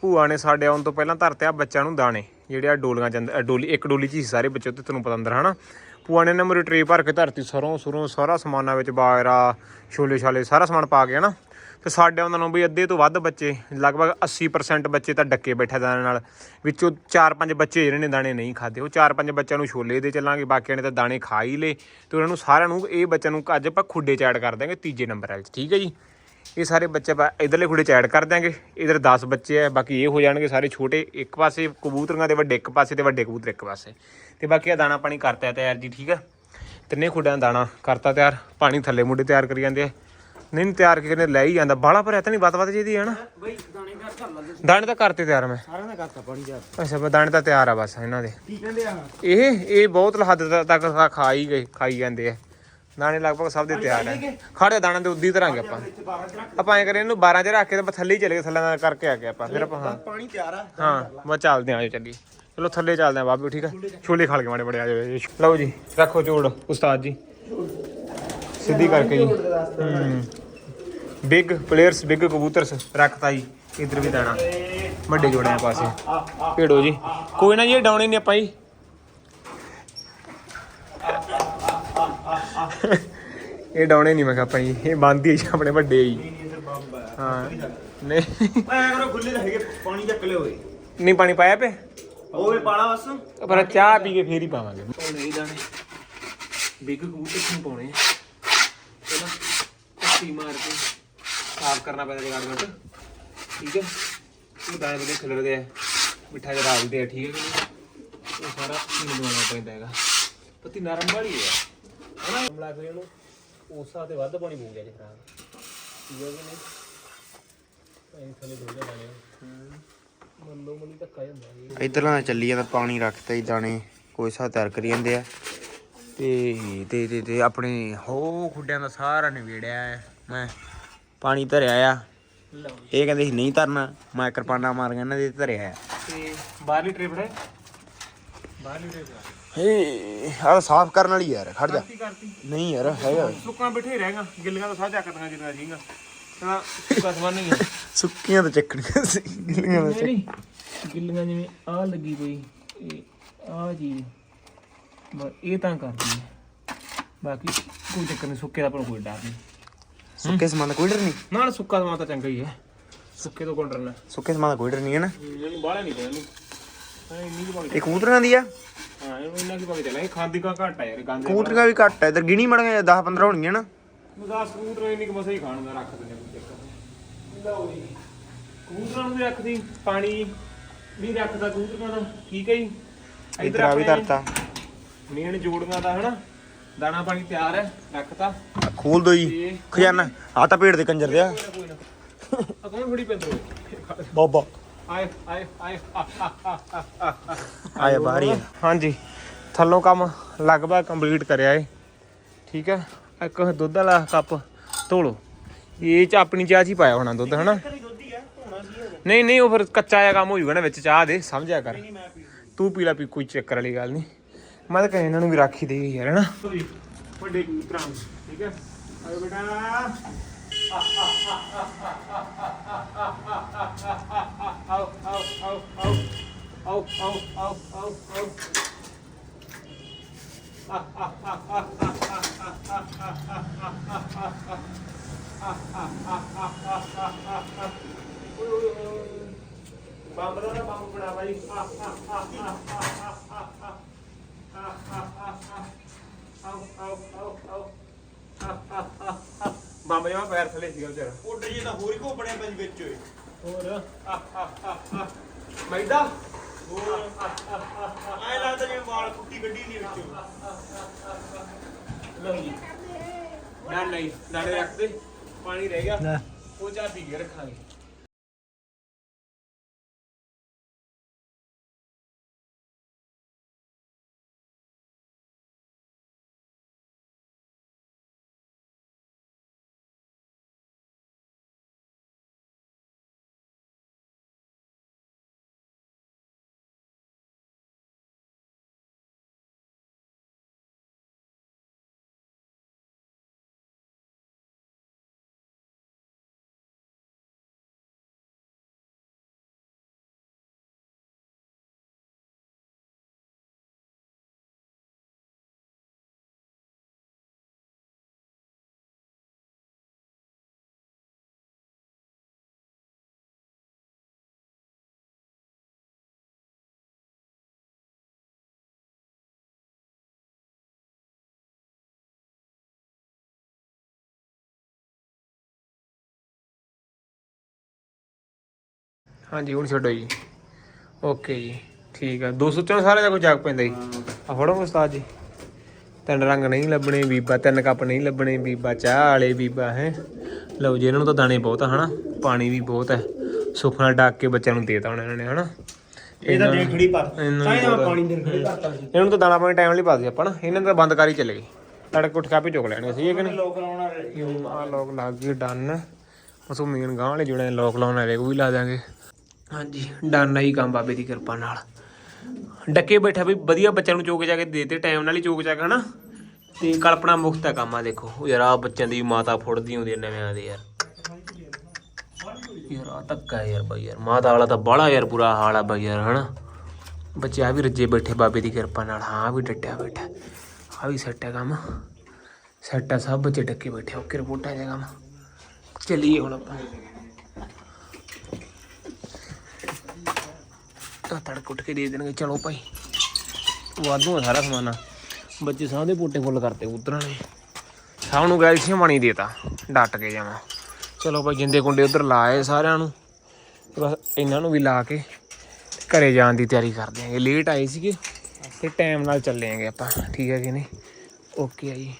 ਭੂਆ ਨੇ ਸਾਡੇ ਆਉਣ ਤੋਂ ਪਹਿਲਾਂ ਧਰਤੇ ਆ ਬੱਚਿਆਂ ਨੂੰ ਦਾਣੇ, ਜਿਹੜੇ ਆ ਡੋਲੀਆਂ ਚ ਡੋਲੀ, ਇੱਕ ਡੋਲੀ ਚ ਹੀ ਸਾਰੇ ਬੱਚੇ ਤੇ ਤੈਨੂੰ ਪਤਾ ਅੰਦਰ, ਹਨਾ? ਭੂਆ ਨੇ ਨਾ ਮੇਰੀ ਟਰੇ ਭਰ ਕੇ ਧਰਤੀ, ਸਰੋਂ, ਸੁਰੋਂ, ਸਾਰਾ ਸਮਾਨਾਂ ਵਿੱਚ ਬਾਜਰਾ, ਛੋਲੇ ਛਾਲੇ, ਸਾਰਾ ਸਮਾਨ ਪਾ ਕੇ, ਹਨਾ? ਤੇ ਸਾਡੇ ਉਹਨਾਂ ਨੂੰ ਵੀ ਅੱਧੇ ਤੋਂ ਵੱਧ ਬੱਚੇ, ਲਗਭਗ 80% ਬੱਚੇ ਤਾਂ ਡੱਕੇ ਬੈਠੇ ਦਾਣੇ ਨਾਲ। ਵਿੱਚੋਂ 4-5 ਬੱਚੇ ਜਿਹੜੇ ਨੇ ਦਾਣੇ ਨਹੀਂ ਖਾਦੇ ਉਹ 4-5 ਬੱਚਿਆਂ ਨੂੰ ਛੋਲੇ ਦੇ ਚੱਲਾਂਗੇ, ਬਾਕੀਆਂ ਨੇ ਤਾਂ ਦਾਣੇ ਖਾ ਹੀ ਲਏ। ਤੇ ਉਹਨਾਂ ਨੂੰ ਸਾਰਿਆਂ ਨੂੰ, ਇਹ ਬੱਚਿਆਂ ਨੂੰ ਅੱਜ ਆਪਾਂ ਖੁੱਡੇ ਚ ਐਡ ਕਰ ਦਾਂਗੇ ਤੀਜੇ ਨੰਬਰ ਵਾਲੇ ਚ, ਠੀਕ ਹੈ ਜੀ? ਇਹ ਸਾਰੇ ਬੱਚੇ ਆਪਾਂ ਇਧਰਲੇ ਖੁੱਡੇ ਚ ਐਡ ਕਰ ਦਿਆਂਗੇ। ਇਧਰ 10 ਬੱਚੇ ਆ ਬਾਕੀ ਇਹ ਹੋ ਜਾਣਗੇ ਸਾਰੇ ਛੋਟੇ। ਇੱਕ ਪਾਸੇ ਕਬੂਤਰੀਆਂ ਦੇ ਵੱਡੇ ਇੱਕ ਪਾਸੇ ਤੇ ਵੱਡੇ ਕਬੂਤਰ ਇੱਕ ਪਾਸੇ। ਤੇ ਬਾਕੀ ਆ ਦਾਣਾ ਪਾਣੀ ਕਰਤਾ ਤਿਆਰ ਜੀ ਠੀਕ ਆ? ਤਿੰਨੇ ਖੁੱਡਿਆਂ ਦਾ ਦਾਣਾ ਕਰਤਾ ਤਿਆਰ। ਪਾਣੀ ਥੱਲੇ ਮੁੰਡੇ ਤਿਆਰ ਕਰੀ ਜਾਂਦੇ ਆ। ਨਹੀਂ ਨਹੀਂ ਤਿਆਰ ਕਿਨੇ ਲੈ ਹੀ ਜਾਂਦਾ। ਬਾਹਲਾ ਭਰਿਆ ਤਾਂ ਨਹੀਂ ਵੱਧ ਵੱਧ ਜਿਹਦੀ ਹੈ ਨਾ। ਬਈ ਦਾਣੇ ਕਰ ਕਰ ਲਾ ਦਾਣੇ ਤਾਂ ਕਰਤੇ ਤਿਆਰ ਮੈਂ। ਸਾਰਿਆਂ ਦਾ ਕਰਤਾ ਪਾਣੀ ਜਾ ਅੱਛਾ ਬਸ ਦਾਣੇ ਤਾਂ ਤਿਆਰ ਆ ਬਸ ਇਹਨਾਂ ਦੇ। ਕੀ ਕਹਿੰਦੇ ਆ? ਇਹ ਇਹ ਬਹੁਤ ਹੱਦ ਤੱਕ ਖਾ ਹੀ ਗਏ ਖਾਈ ਜਾਂਦੇ ਆ। ਦਾਣੇ ਲਗਭਗ ਸਭ ਦੇ ਤਿਆਰ ਹੈ। ਖੜੇ ਦਾਣਾ ਤੇ ਉਦੀ ਧਰਾਂਗੇ ਆਪਾਂ। ਇੱਥੇ 12 ਚ ਰੱਖ ਆਪਾਂ ਐ ਕਰੇ ਇਹਨੂੰ 12 ਚ ਰੱਖ ਕੇ ਤੇ ਥੱਲੇ ਹੀ ਚਲੇ ਗਏ ਥੱਲੇ ਦਾ ਕਰਕੇ ਆ ਗਏ ਆਪਾਂ। ਫਿਰ ਆਪਾਂ ਹਾਂ। ਪਾਣੀ ਤਿਆਰ ਆ ਹਾਂ ਬਸ ਚੱਲਦੇ ਆਂ ਚੱਲੀ ਚਲੋ ਥੱਲੇ ਚੱਲਦੇ ਆਂ ਬਾਬੂ ਠੀਕ ਆ? ਛੋਲੇ ਖਾ ਕੇ ਮਾੜੇ ਬੜੇ ਆ ਜਾਓ ਲਓ ਜੀ ਰੱਖੋ ਚੋੜ ਉਸਤਾਦ ਜੀ। ਸਿੱਧੀ ਕਰਕੇ ਜੀ। ਬਿਗ ਪਲੇਅਰਸ ਬਿਗ ਕਬੂਤਰਸ ਰੱਖਤਾ ਜੀ ਇਧਰ ਵੀ ਦਾਣਾ ਵੱਡੇ ਜੋੜਿਆਂ ਪਾਸੇ। ਭੇੜੋ ਜੀ। ਕੋਈ ਨਾ ਜੀ ਡਾਉਣੇ ਨਹੀਂ ਆਪਾਂ ਜੀ। ਇਹ ਡਾਉਣੇ ਨਹੀਂ ਮੈਂ ਕਿਹਾ ਜੀ ਇਹ ਬੰਦ ਹੀ ਆਪਣੇ ਵੱਡੇ ਜੀ। ਹਾਂ। ਨਹੀਂ। ਐ ਕਰੋ ਖੁੱਲੇ ਪਾਣੀ ਚੱਕ ਲਿਓ ਓਏ। ਨਹੀਂ ਪਾਣੀ ਪਾਇਆ ਪੇ ਓਏ ਪਾਲਾ ਬਸ। ਪਰ ਚਾਹ ਪੀ ਕੇ ਫੇਰ ਹੀ ਪਾਵਾਂਗੇ। ਉਹ ਨਹੀਂ ਦਾਣੇ ਬਿਗ ਕਬੂਤਰ ਨੂੰ ਪਾਉਣੇ ਪਹਿਲਾਂ ਕੱਟੀ ਮਾਰ ਕੇ ਸਾਫ਼ ਕਰਨਾ ਪੈਂਦਾ ਜਗਾੜ ਠੀਕ ਹੈ ਉਹ ਦਾਣੇ ਬੜੇ ਖਿਲਰਦੇ ਆ। ਮਿੱਠਾ ਜਿਹਾ ਰਾਗਦੇ ਆ ਠੀਕ ਹੈ ਕਿ ਨਹੀਂ? ਉਹ ਸਾਰਾ ਇਹਨੂੰ ਬਣਾਉਣਾ ਪੈਂਦਾ ਹੈਗਾ। ਪੱਤੀ ਨਰਮ ਵਾਲੀ ਹੈ ਹਨਾ? ਹਮਲਾ ਕਰੇ ਉਹਨੂੰ ਉਸ ਹਿਸਾਬ ਤੇ ਵੱਧ ਪਾਣੀ ਪਊਗਾ ਜੇ ਖਰਾਬ ਠੀਕ ਹੈ ਕਿ ਨਹੀਂ? ਐਂ ਥੱਲੇ ਦੋ ਜਾ ਦਾਣੇ ਮੰਨੋ ਮਨੀ ਧੱਕਾ ਜਾਂਦਾ ਜੀ ਇਧਰਲਾਂ ਚੱਲੀ ਜਾਂਦਾ ਪਾਣੀ ਰੱਖਤਾ ਹੀ ਦਾਣੇ ਕੋਈ ਹਿਸਾਬ ਤਿਆਰ ਕਰੀ ਜਾਂਦੇ ਆ। ਤੇ ਤੇ ਤੇ ਤੇ ਆਪਣੇ ਹੋ ਖੁੱਡਿਆਂ ਦਾ ਸਾਰਾ ਨਿਵੇੜਿਆ ਹੈ। ਮੈਂ ਪਾਣੀ ਧਰਿਆ ਆ। ਲਓ ਇਹ ਕਹਿੰਦੇ ਸੀ ਨਹੀਂ ਧਰਨਾ ਮੈਂ ਕਿਰਪਾਨਾ ਮਾਰੀਆਂ ਇਹਨਾਂ ਦੇ ਧਰਿਆ ਆ। ਤੇ ਬਾਹਰਲੀ ਟ੍ਰਿਪ ਹੈ? ਬਾਹਰਲੀ ਟ੍ਰਿਪ ਏ ਆਹ ਸਾਫ਼ ਕਰਨ ਵਾਲੀ ਯਾਰ ਖੜ ਜਾ। ਕਰਤੀ ਨਹੀਂ ਯਾਰ ਹੈਗਾ ਸੁੱਕਾਂ ਬਿਠੇ ਰਹਿਗਾ ਗਿੱਲੀਆਂ ਤਾਂ ਸਾਹ ਚੱਕਦੀਆਂ ਜਿੰਨਾ ਜੀਗਾ। ਤਾਂ ਸੁੱਕਾ ਸਮਾਨ ਨਹੀਂ ਹੈ। ਸੁੱਕੀਆਂ ਤਾਂ ਚੱਕਣੀਆਂ ਸੀ ਗਿੱਲੀਆਂ ਵਿੱਚ। ਨਹੀਂ ਗਿੱਲੀਆਂ ਜਿਵੇਂ ਆ ਲੱਗੀ ਕੋਈ ਇਹ ਆ ਜੀ ਬਸ ਇਹ ਤਾਂ ਕਰਦੀ ਹੈ। ਬਾਕੀ ਕੋਈ ਚੱਕਰ ਨਹੀਂ ਸੁੱਕੇ ਦਾ ਪਰ ਕੋਈ ਡਰ ਨਹੀਂ। ਸੁੱਕੇ ਸਮਾਨ ਦਾ ਕੋਈ ਡਰ ਨਹੀਂ? ਨਾਲ ਸੁੱਕਾ ਸਮਾਨ ਤਾਂ ਚੰਗਾ ਹੀ ਹੈ। ਸੁੱਕੇ ਤੋਂ ਕੋਲ ਡਰਨਾ ਸੁੱਕੇ ਸਮਾਨ ਦਾ ਕੋਈ ਡਰ ਨਹੀਂ ਹੈ ਨਾ? ਇਹਨੂੰ ਬਾਹਲਾ ਨਹੀਂ ਪੈਣਾ ਇਹਨੂੰ ਹਾਂ ਇੰਨੀ ਕੁ ਪਾ ਕੇ ਇਹ ਕਬੂਤਰਾਂ ਦੀ ਆ? ਹਾਂ ਇਹਨੂੰ ਇੰਨਾ ਕੀ ਪਾ ਕੇ ਚੱਲਾਂ ਇਹ ਖਾਂਦੀ ਕਾ ਘੱਟ ਆ ਯਾਰ ਗਾਂਦੇ ਕਬੂਤਰੀਆਂ ਵੀ ਘੱਟ ਆ ਇਧਰ ਗਿਣੀ ਮੜੀਆਂ 10 15 ਹੋਣਗੀਆਂ ਨਾ। ਮਜ਼ਾਕ ਕਬੂਤਰ ਇੰਨੀ ਕੁ ਮਸਾ ਹੀ ਖਾਣ ਦਾ ਰੱਖ ਦਿੰਦੇ ਕੋਈ ਚੱਕਰ ਲਓ ਜੀ ਕਬੂਤਰਾਂ ਨੂੰ ਵੀ ਰੱਖਦੀ ਪਾਣੀ ਨਹੀਂ ਰੱਖਦਾ ਕਬੂਤਰਾਂ ਦਾ ਠੀਕ ਹੈ ਜੀ? ਇਧਰ ਆ ਵੀ ਧਰਤਾ। ਮੇਨ ਜੋੜੀਆਂ ਦਾ ਹਨਾ? ਦਾਣਾ ਪਾਣੀ ਤਿਆਰ ਹੈ ਰੱਖਤਾ। ਖੋਲ ਦੋ ਜੀ ਖਜ਼ਾਨਾ। ਆ ਤਾਂ ਭੇਡ ਦੇ ਕੰਜਰ ਦੇ ਆ। ਕੌਣ ਪੈਂਦਾ? ਬਾਬਾ। ਆਏ ਆਏ ਆ, ਆ, ਆ, ਆ, ਆ, ਆ। ਬਾਹਰ ਆ। ਹਾਂਜੀ। ਥੱਲੋਂ ਕੰਮ ਲਗਭਗ ਕੰਪਲੀਟ ਕਰਿਆ ਏ। ਠੀਕ ਹੈ ਇੱਕ ਦੁੱਧ ਵਾਲਾ ਕੱਪ ਧੋ ਲਓ ਇਹ ਚ ਆਪਣੀ ਚਾਹ ਚ ਹੀ ਪਾਇਆ ਹੋਣਾ ਦੁੱਧ ਹਨਾ? ਨਹੀਂ ਨਹੀਂ ਉਹ ਫਿਰ ਕੱਚਾ ਜਿਹਾ ਕੰਮ ਹੋ ਜਾਊਗਾ ਨਾ ਵਿੱਚ ਚਾਹ ਦੇ ਸਮਝਿਆ ਕਰ। ਤੂੰ ਪੀ ਲਾ ਪੀ ਕੋਈ ਚੱਕਰ ਵਾਲੀ ਗੱਲ ਨਹੀਂ। ਮੈਂ ਤਾਂ ਕਹੇ ਇਹਨਾਂ ਨੂੰ ਵੀ ਰਾਖੀ ਦੇ ਯਾਰ ਹਨਾ? ਵੱਡੇ ਨੂੰ ਠੀਕ ਹੈ ਆਓ ਬੇਟਾ। ਬਾਬਰਾ ਦਾ ਬਾਬੂ ਬਣਾਵਾ ਜੀ ਆਓ ਆਓ ਆਓ ਆਓ ਬੰਬ ਜਮਾ ਪੈਰ ਥੱਲੇ ਸੀਗਾ ਵਿਚਾਰਾ। ਉੱਡ ਜੇ ਤਾਂ ਹੋਰ ਹੀ ਬਣਿਆ ਪੰਜ ਵਿੱਚ ਓਏ। ਹੋਰ? ਮੈਦਾ? ਹੋਰ ਐ ਲੱਗਦਾ ਜਿਵੇਂ ਵਾਲ ਕੁੱਟੀ ਗੱਡੀ ਨਹੀਂ ਵਿੱਚੋਂ ਲਓ ਜੀ। ਨਾ ਨਹੀਂ। ਨਾਲੇ ਰੱਖ ਦੇ। ਪਾਣੀ ਰਹਿ ਗਿਆ। ਉਹ ਚਾਹ ਪੀ ਕੇ ਰੱਖਾਂਗੇ। ਹਾਂਜੀ ਹੁਣ ਛੱਡੋ ਜੀ। ਓਕੇ ਜੀ ਠੀਕ ਆ। ਦੋ ਸੁੱਚਾਂ ਸਾਰੇ ਦਾ ਕੋਈ ਜਾਗ ਪੈਂਦਾ ਜੀ। ਆ ਫੜੋ ਉਸਤਾਦ ਜੀ। ਤਿੰਨ ਰੰਗ ਨਹੀਂ ਲੱਭਣੇ ਬੀਬਾ ਤਿੰਨ ਕੱਪ ਨਹੀਂ ਲੱਭਣੇ ਬੀਬਾ ਚਾਹ ਵਾਲੇ ਬੀਬਾ ਹੈ। ਲਓ ਜੀ ਇਹਨਾਂ ਨੂੰ ਤਾਂ ਦਾਣੇ ਬਹੁਤ ਆ ਹਨਾ। ਪਾਣੀ ਵੀ ਬਹੁਤ ਹੈ ਸੁੱਖ ਨਾਲ ਡੱਕ ਕੇ ਬੱਚਿਆਂ ਨੂੰ ਦੇਤਾ ਹੁਣ ਇਹਨਾਂ ਨੇ ਹਨਾ। ਇਹ ਤਾਂ ਦੇਖ ਖੜੀ ਪਰ ਬਹੁਤ- ਪਾਣੀ ਦੇ ਖੜੀ ਕਰਤਾ ਇਹਨਾਂ ਨੂੰ ਤਾਂ ਦਾਣਾ ਪਾਣੀ ਟਾਈਮ ਲਈ ਪਾ ਦਿਆ ਆਪਾਂ ਨਾ। ਇਹਨਾਂ ਤਾਂ ਬੰਦ ਕਰ ਹੀ ਚਲੇ। ਗਏ ਤੜਕ ਉੱਠ ਕੇ ਆਪੇ ਚੁੱਕ ਲੈਣੇ ਸੀ ਇਹ ਕਿ ਨਹੀਂ? ਲੋਕ ਲਾਉਣਾ ਆ ਲੋਕ ਲੱਗ ਗਏ ਡਨ। ਬਸ ਉਹ ਮੇਨ ਗਾਂ ਵਾਲੇ ਜੁੜੇ ਲੋਕ ਲਾਉਣ ਵਾਲੇ ਉਹ ਵੀ ਲਾ ਦਾਂਗੇ ਹਾਂਜੀ, ਡਨ ਆਈ ਕੰਮ ਬਾਬੇ ਦੀ ਕਿਰਪਾ ਨਾਲ। ਡੱਕੇ ਬੈਠਾ ਵੀ ਵਧੀਆ ਬੱਚਿਆਂ ਨੂੰ ਚੋਕ ਜਾ ਕੇ ਦੇਤੇ, ਟਾਈਮ ਨਾਲ ਹੀ ਚੋਕ ਜਾ ਕੇ ਹਨਾ। ਤੇ ਕਲਪਨਾ ਮੁਕਤ ਹੈ ਕੰਮ ਆ ਦੇਖੋ। ਉਹ ਯਾਰ ਆ ਬੱਚਿਆਂ ਦੀ ਮਾਤਾ ਫੁੱਟਦੀ ਹੁੰਦੀ ਹੈ ਦੇ ਯਾਰ। ਯਾਰ ਆ ਧੱਕਾ ਯਾਰ ਬਾਈ ਯਾਰ। ਮਾਤਾ ਵਾਲਾ ਤਾਂ ਬੜਾ ਯਾਰ ਬੁਰਾ ਹਾਲ ਆ ਬਾਈ ਯਾਰ, ਹਨਾ। ਬੱਚੇ ਆ ਵੀ ਰੱਜੇ ਬੈਠੇ ਬਾਬੇ ਦੀ ਕਿਰਪਾ ਨਾਲ। ਹਾਂ, ਵੀ ਡੱਟਿਆ ਬੈਠਾ। ਆ ਵੀ ਸੈੱਟ ਹੈ ਕੰਮ। ਸੈੱਟ ਆ ਸਭ ਬੱਚੇ ਡੱਕੇ ਬੈਠੇ ਓਕੇ, ਰਿਪੋਰਟ ਆ ਕੰਮ। ਚੱਲੀਏ ਹੁਣ ਆਪਾਂ। ਤਾਂ ਤੜਕ ਕੇ ਦੇ ਦੇਣਗੇ। ਚਲੋ ਭਾਈ, ਵਾਧੂ ਆ ਸਾਰਾ ਸਮਾਨ। ਬੱਚੇ ਸਾਹ ਦੇ ਪੋਟੇ ਫੁੱਲ ਕਰਤੇ ਉਧਰਾਂ ਨੇ। ਸਾਹ ਨੂੰ ਗੈਲ ਪਾਣੀ ਦੇਤਾ, ਡੱਟ ਕੇ ਜਾਵਾਂ। ਚਲੋ ਭਾਈ, ਜਿੰਦੇ ਕੁੰਡੇ ਉਧਰ ਲਾਏ ਸਾਰਿਆਂ ਨੂੰ। ਤੇ ਬਸ ਇਹਨਾਂ ਨੂੰ ਵੀ ਲਾ ਕੇ ਘਰੇ ਜਾਣ ਦੀ ਤਿਆਰੀ ਕਰਦੇ ਆਂਗੇ। ਲੇਟ ਆਏ ਸੀਗੇ ਤੇ ਟਾਈਮ ਨਾਲ ਚੱਲੇ ਆਂਗੇ ਆਪਾਂ। ਠੀਕ ਹੈ ਕਿ ਨਹੀਂ? ਓਕੇ ਆ ਜੀ।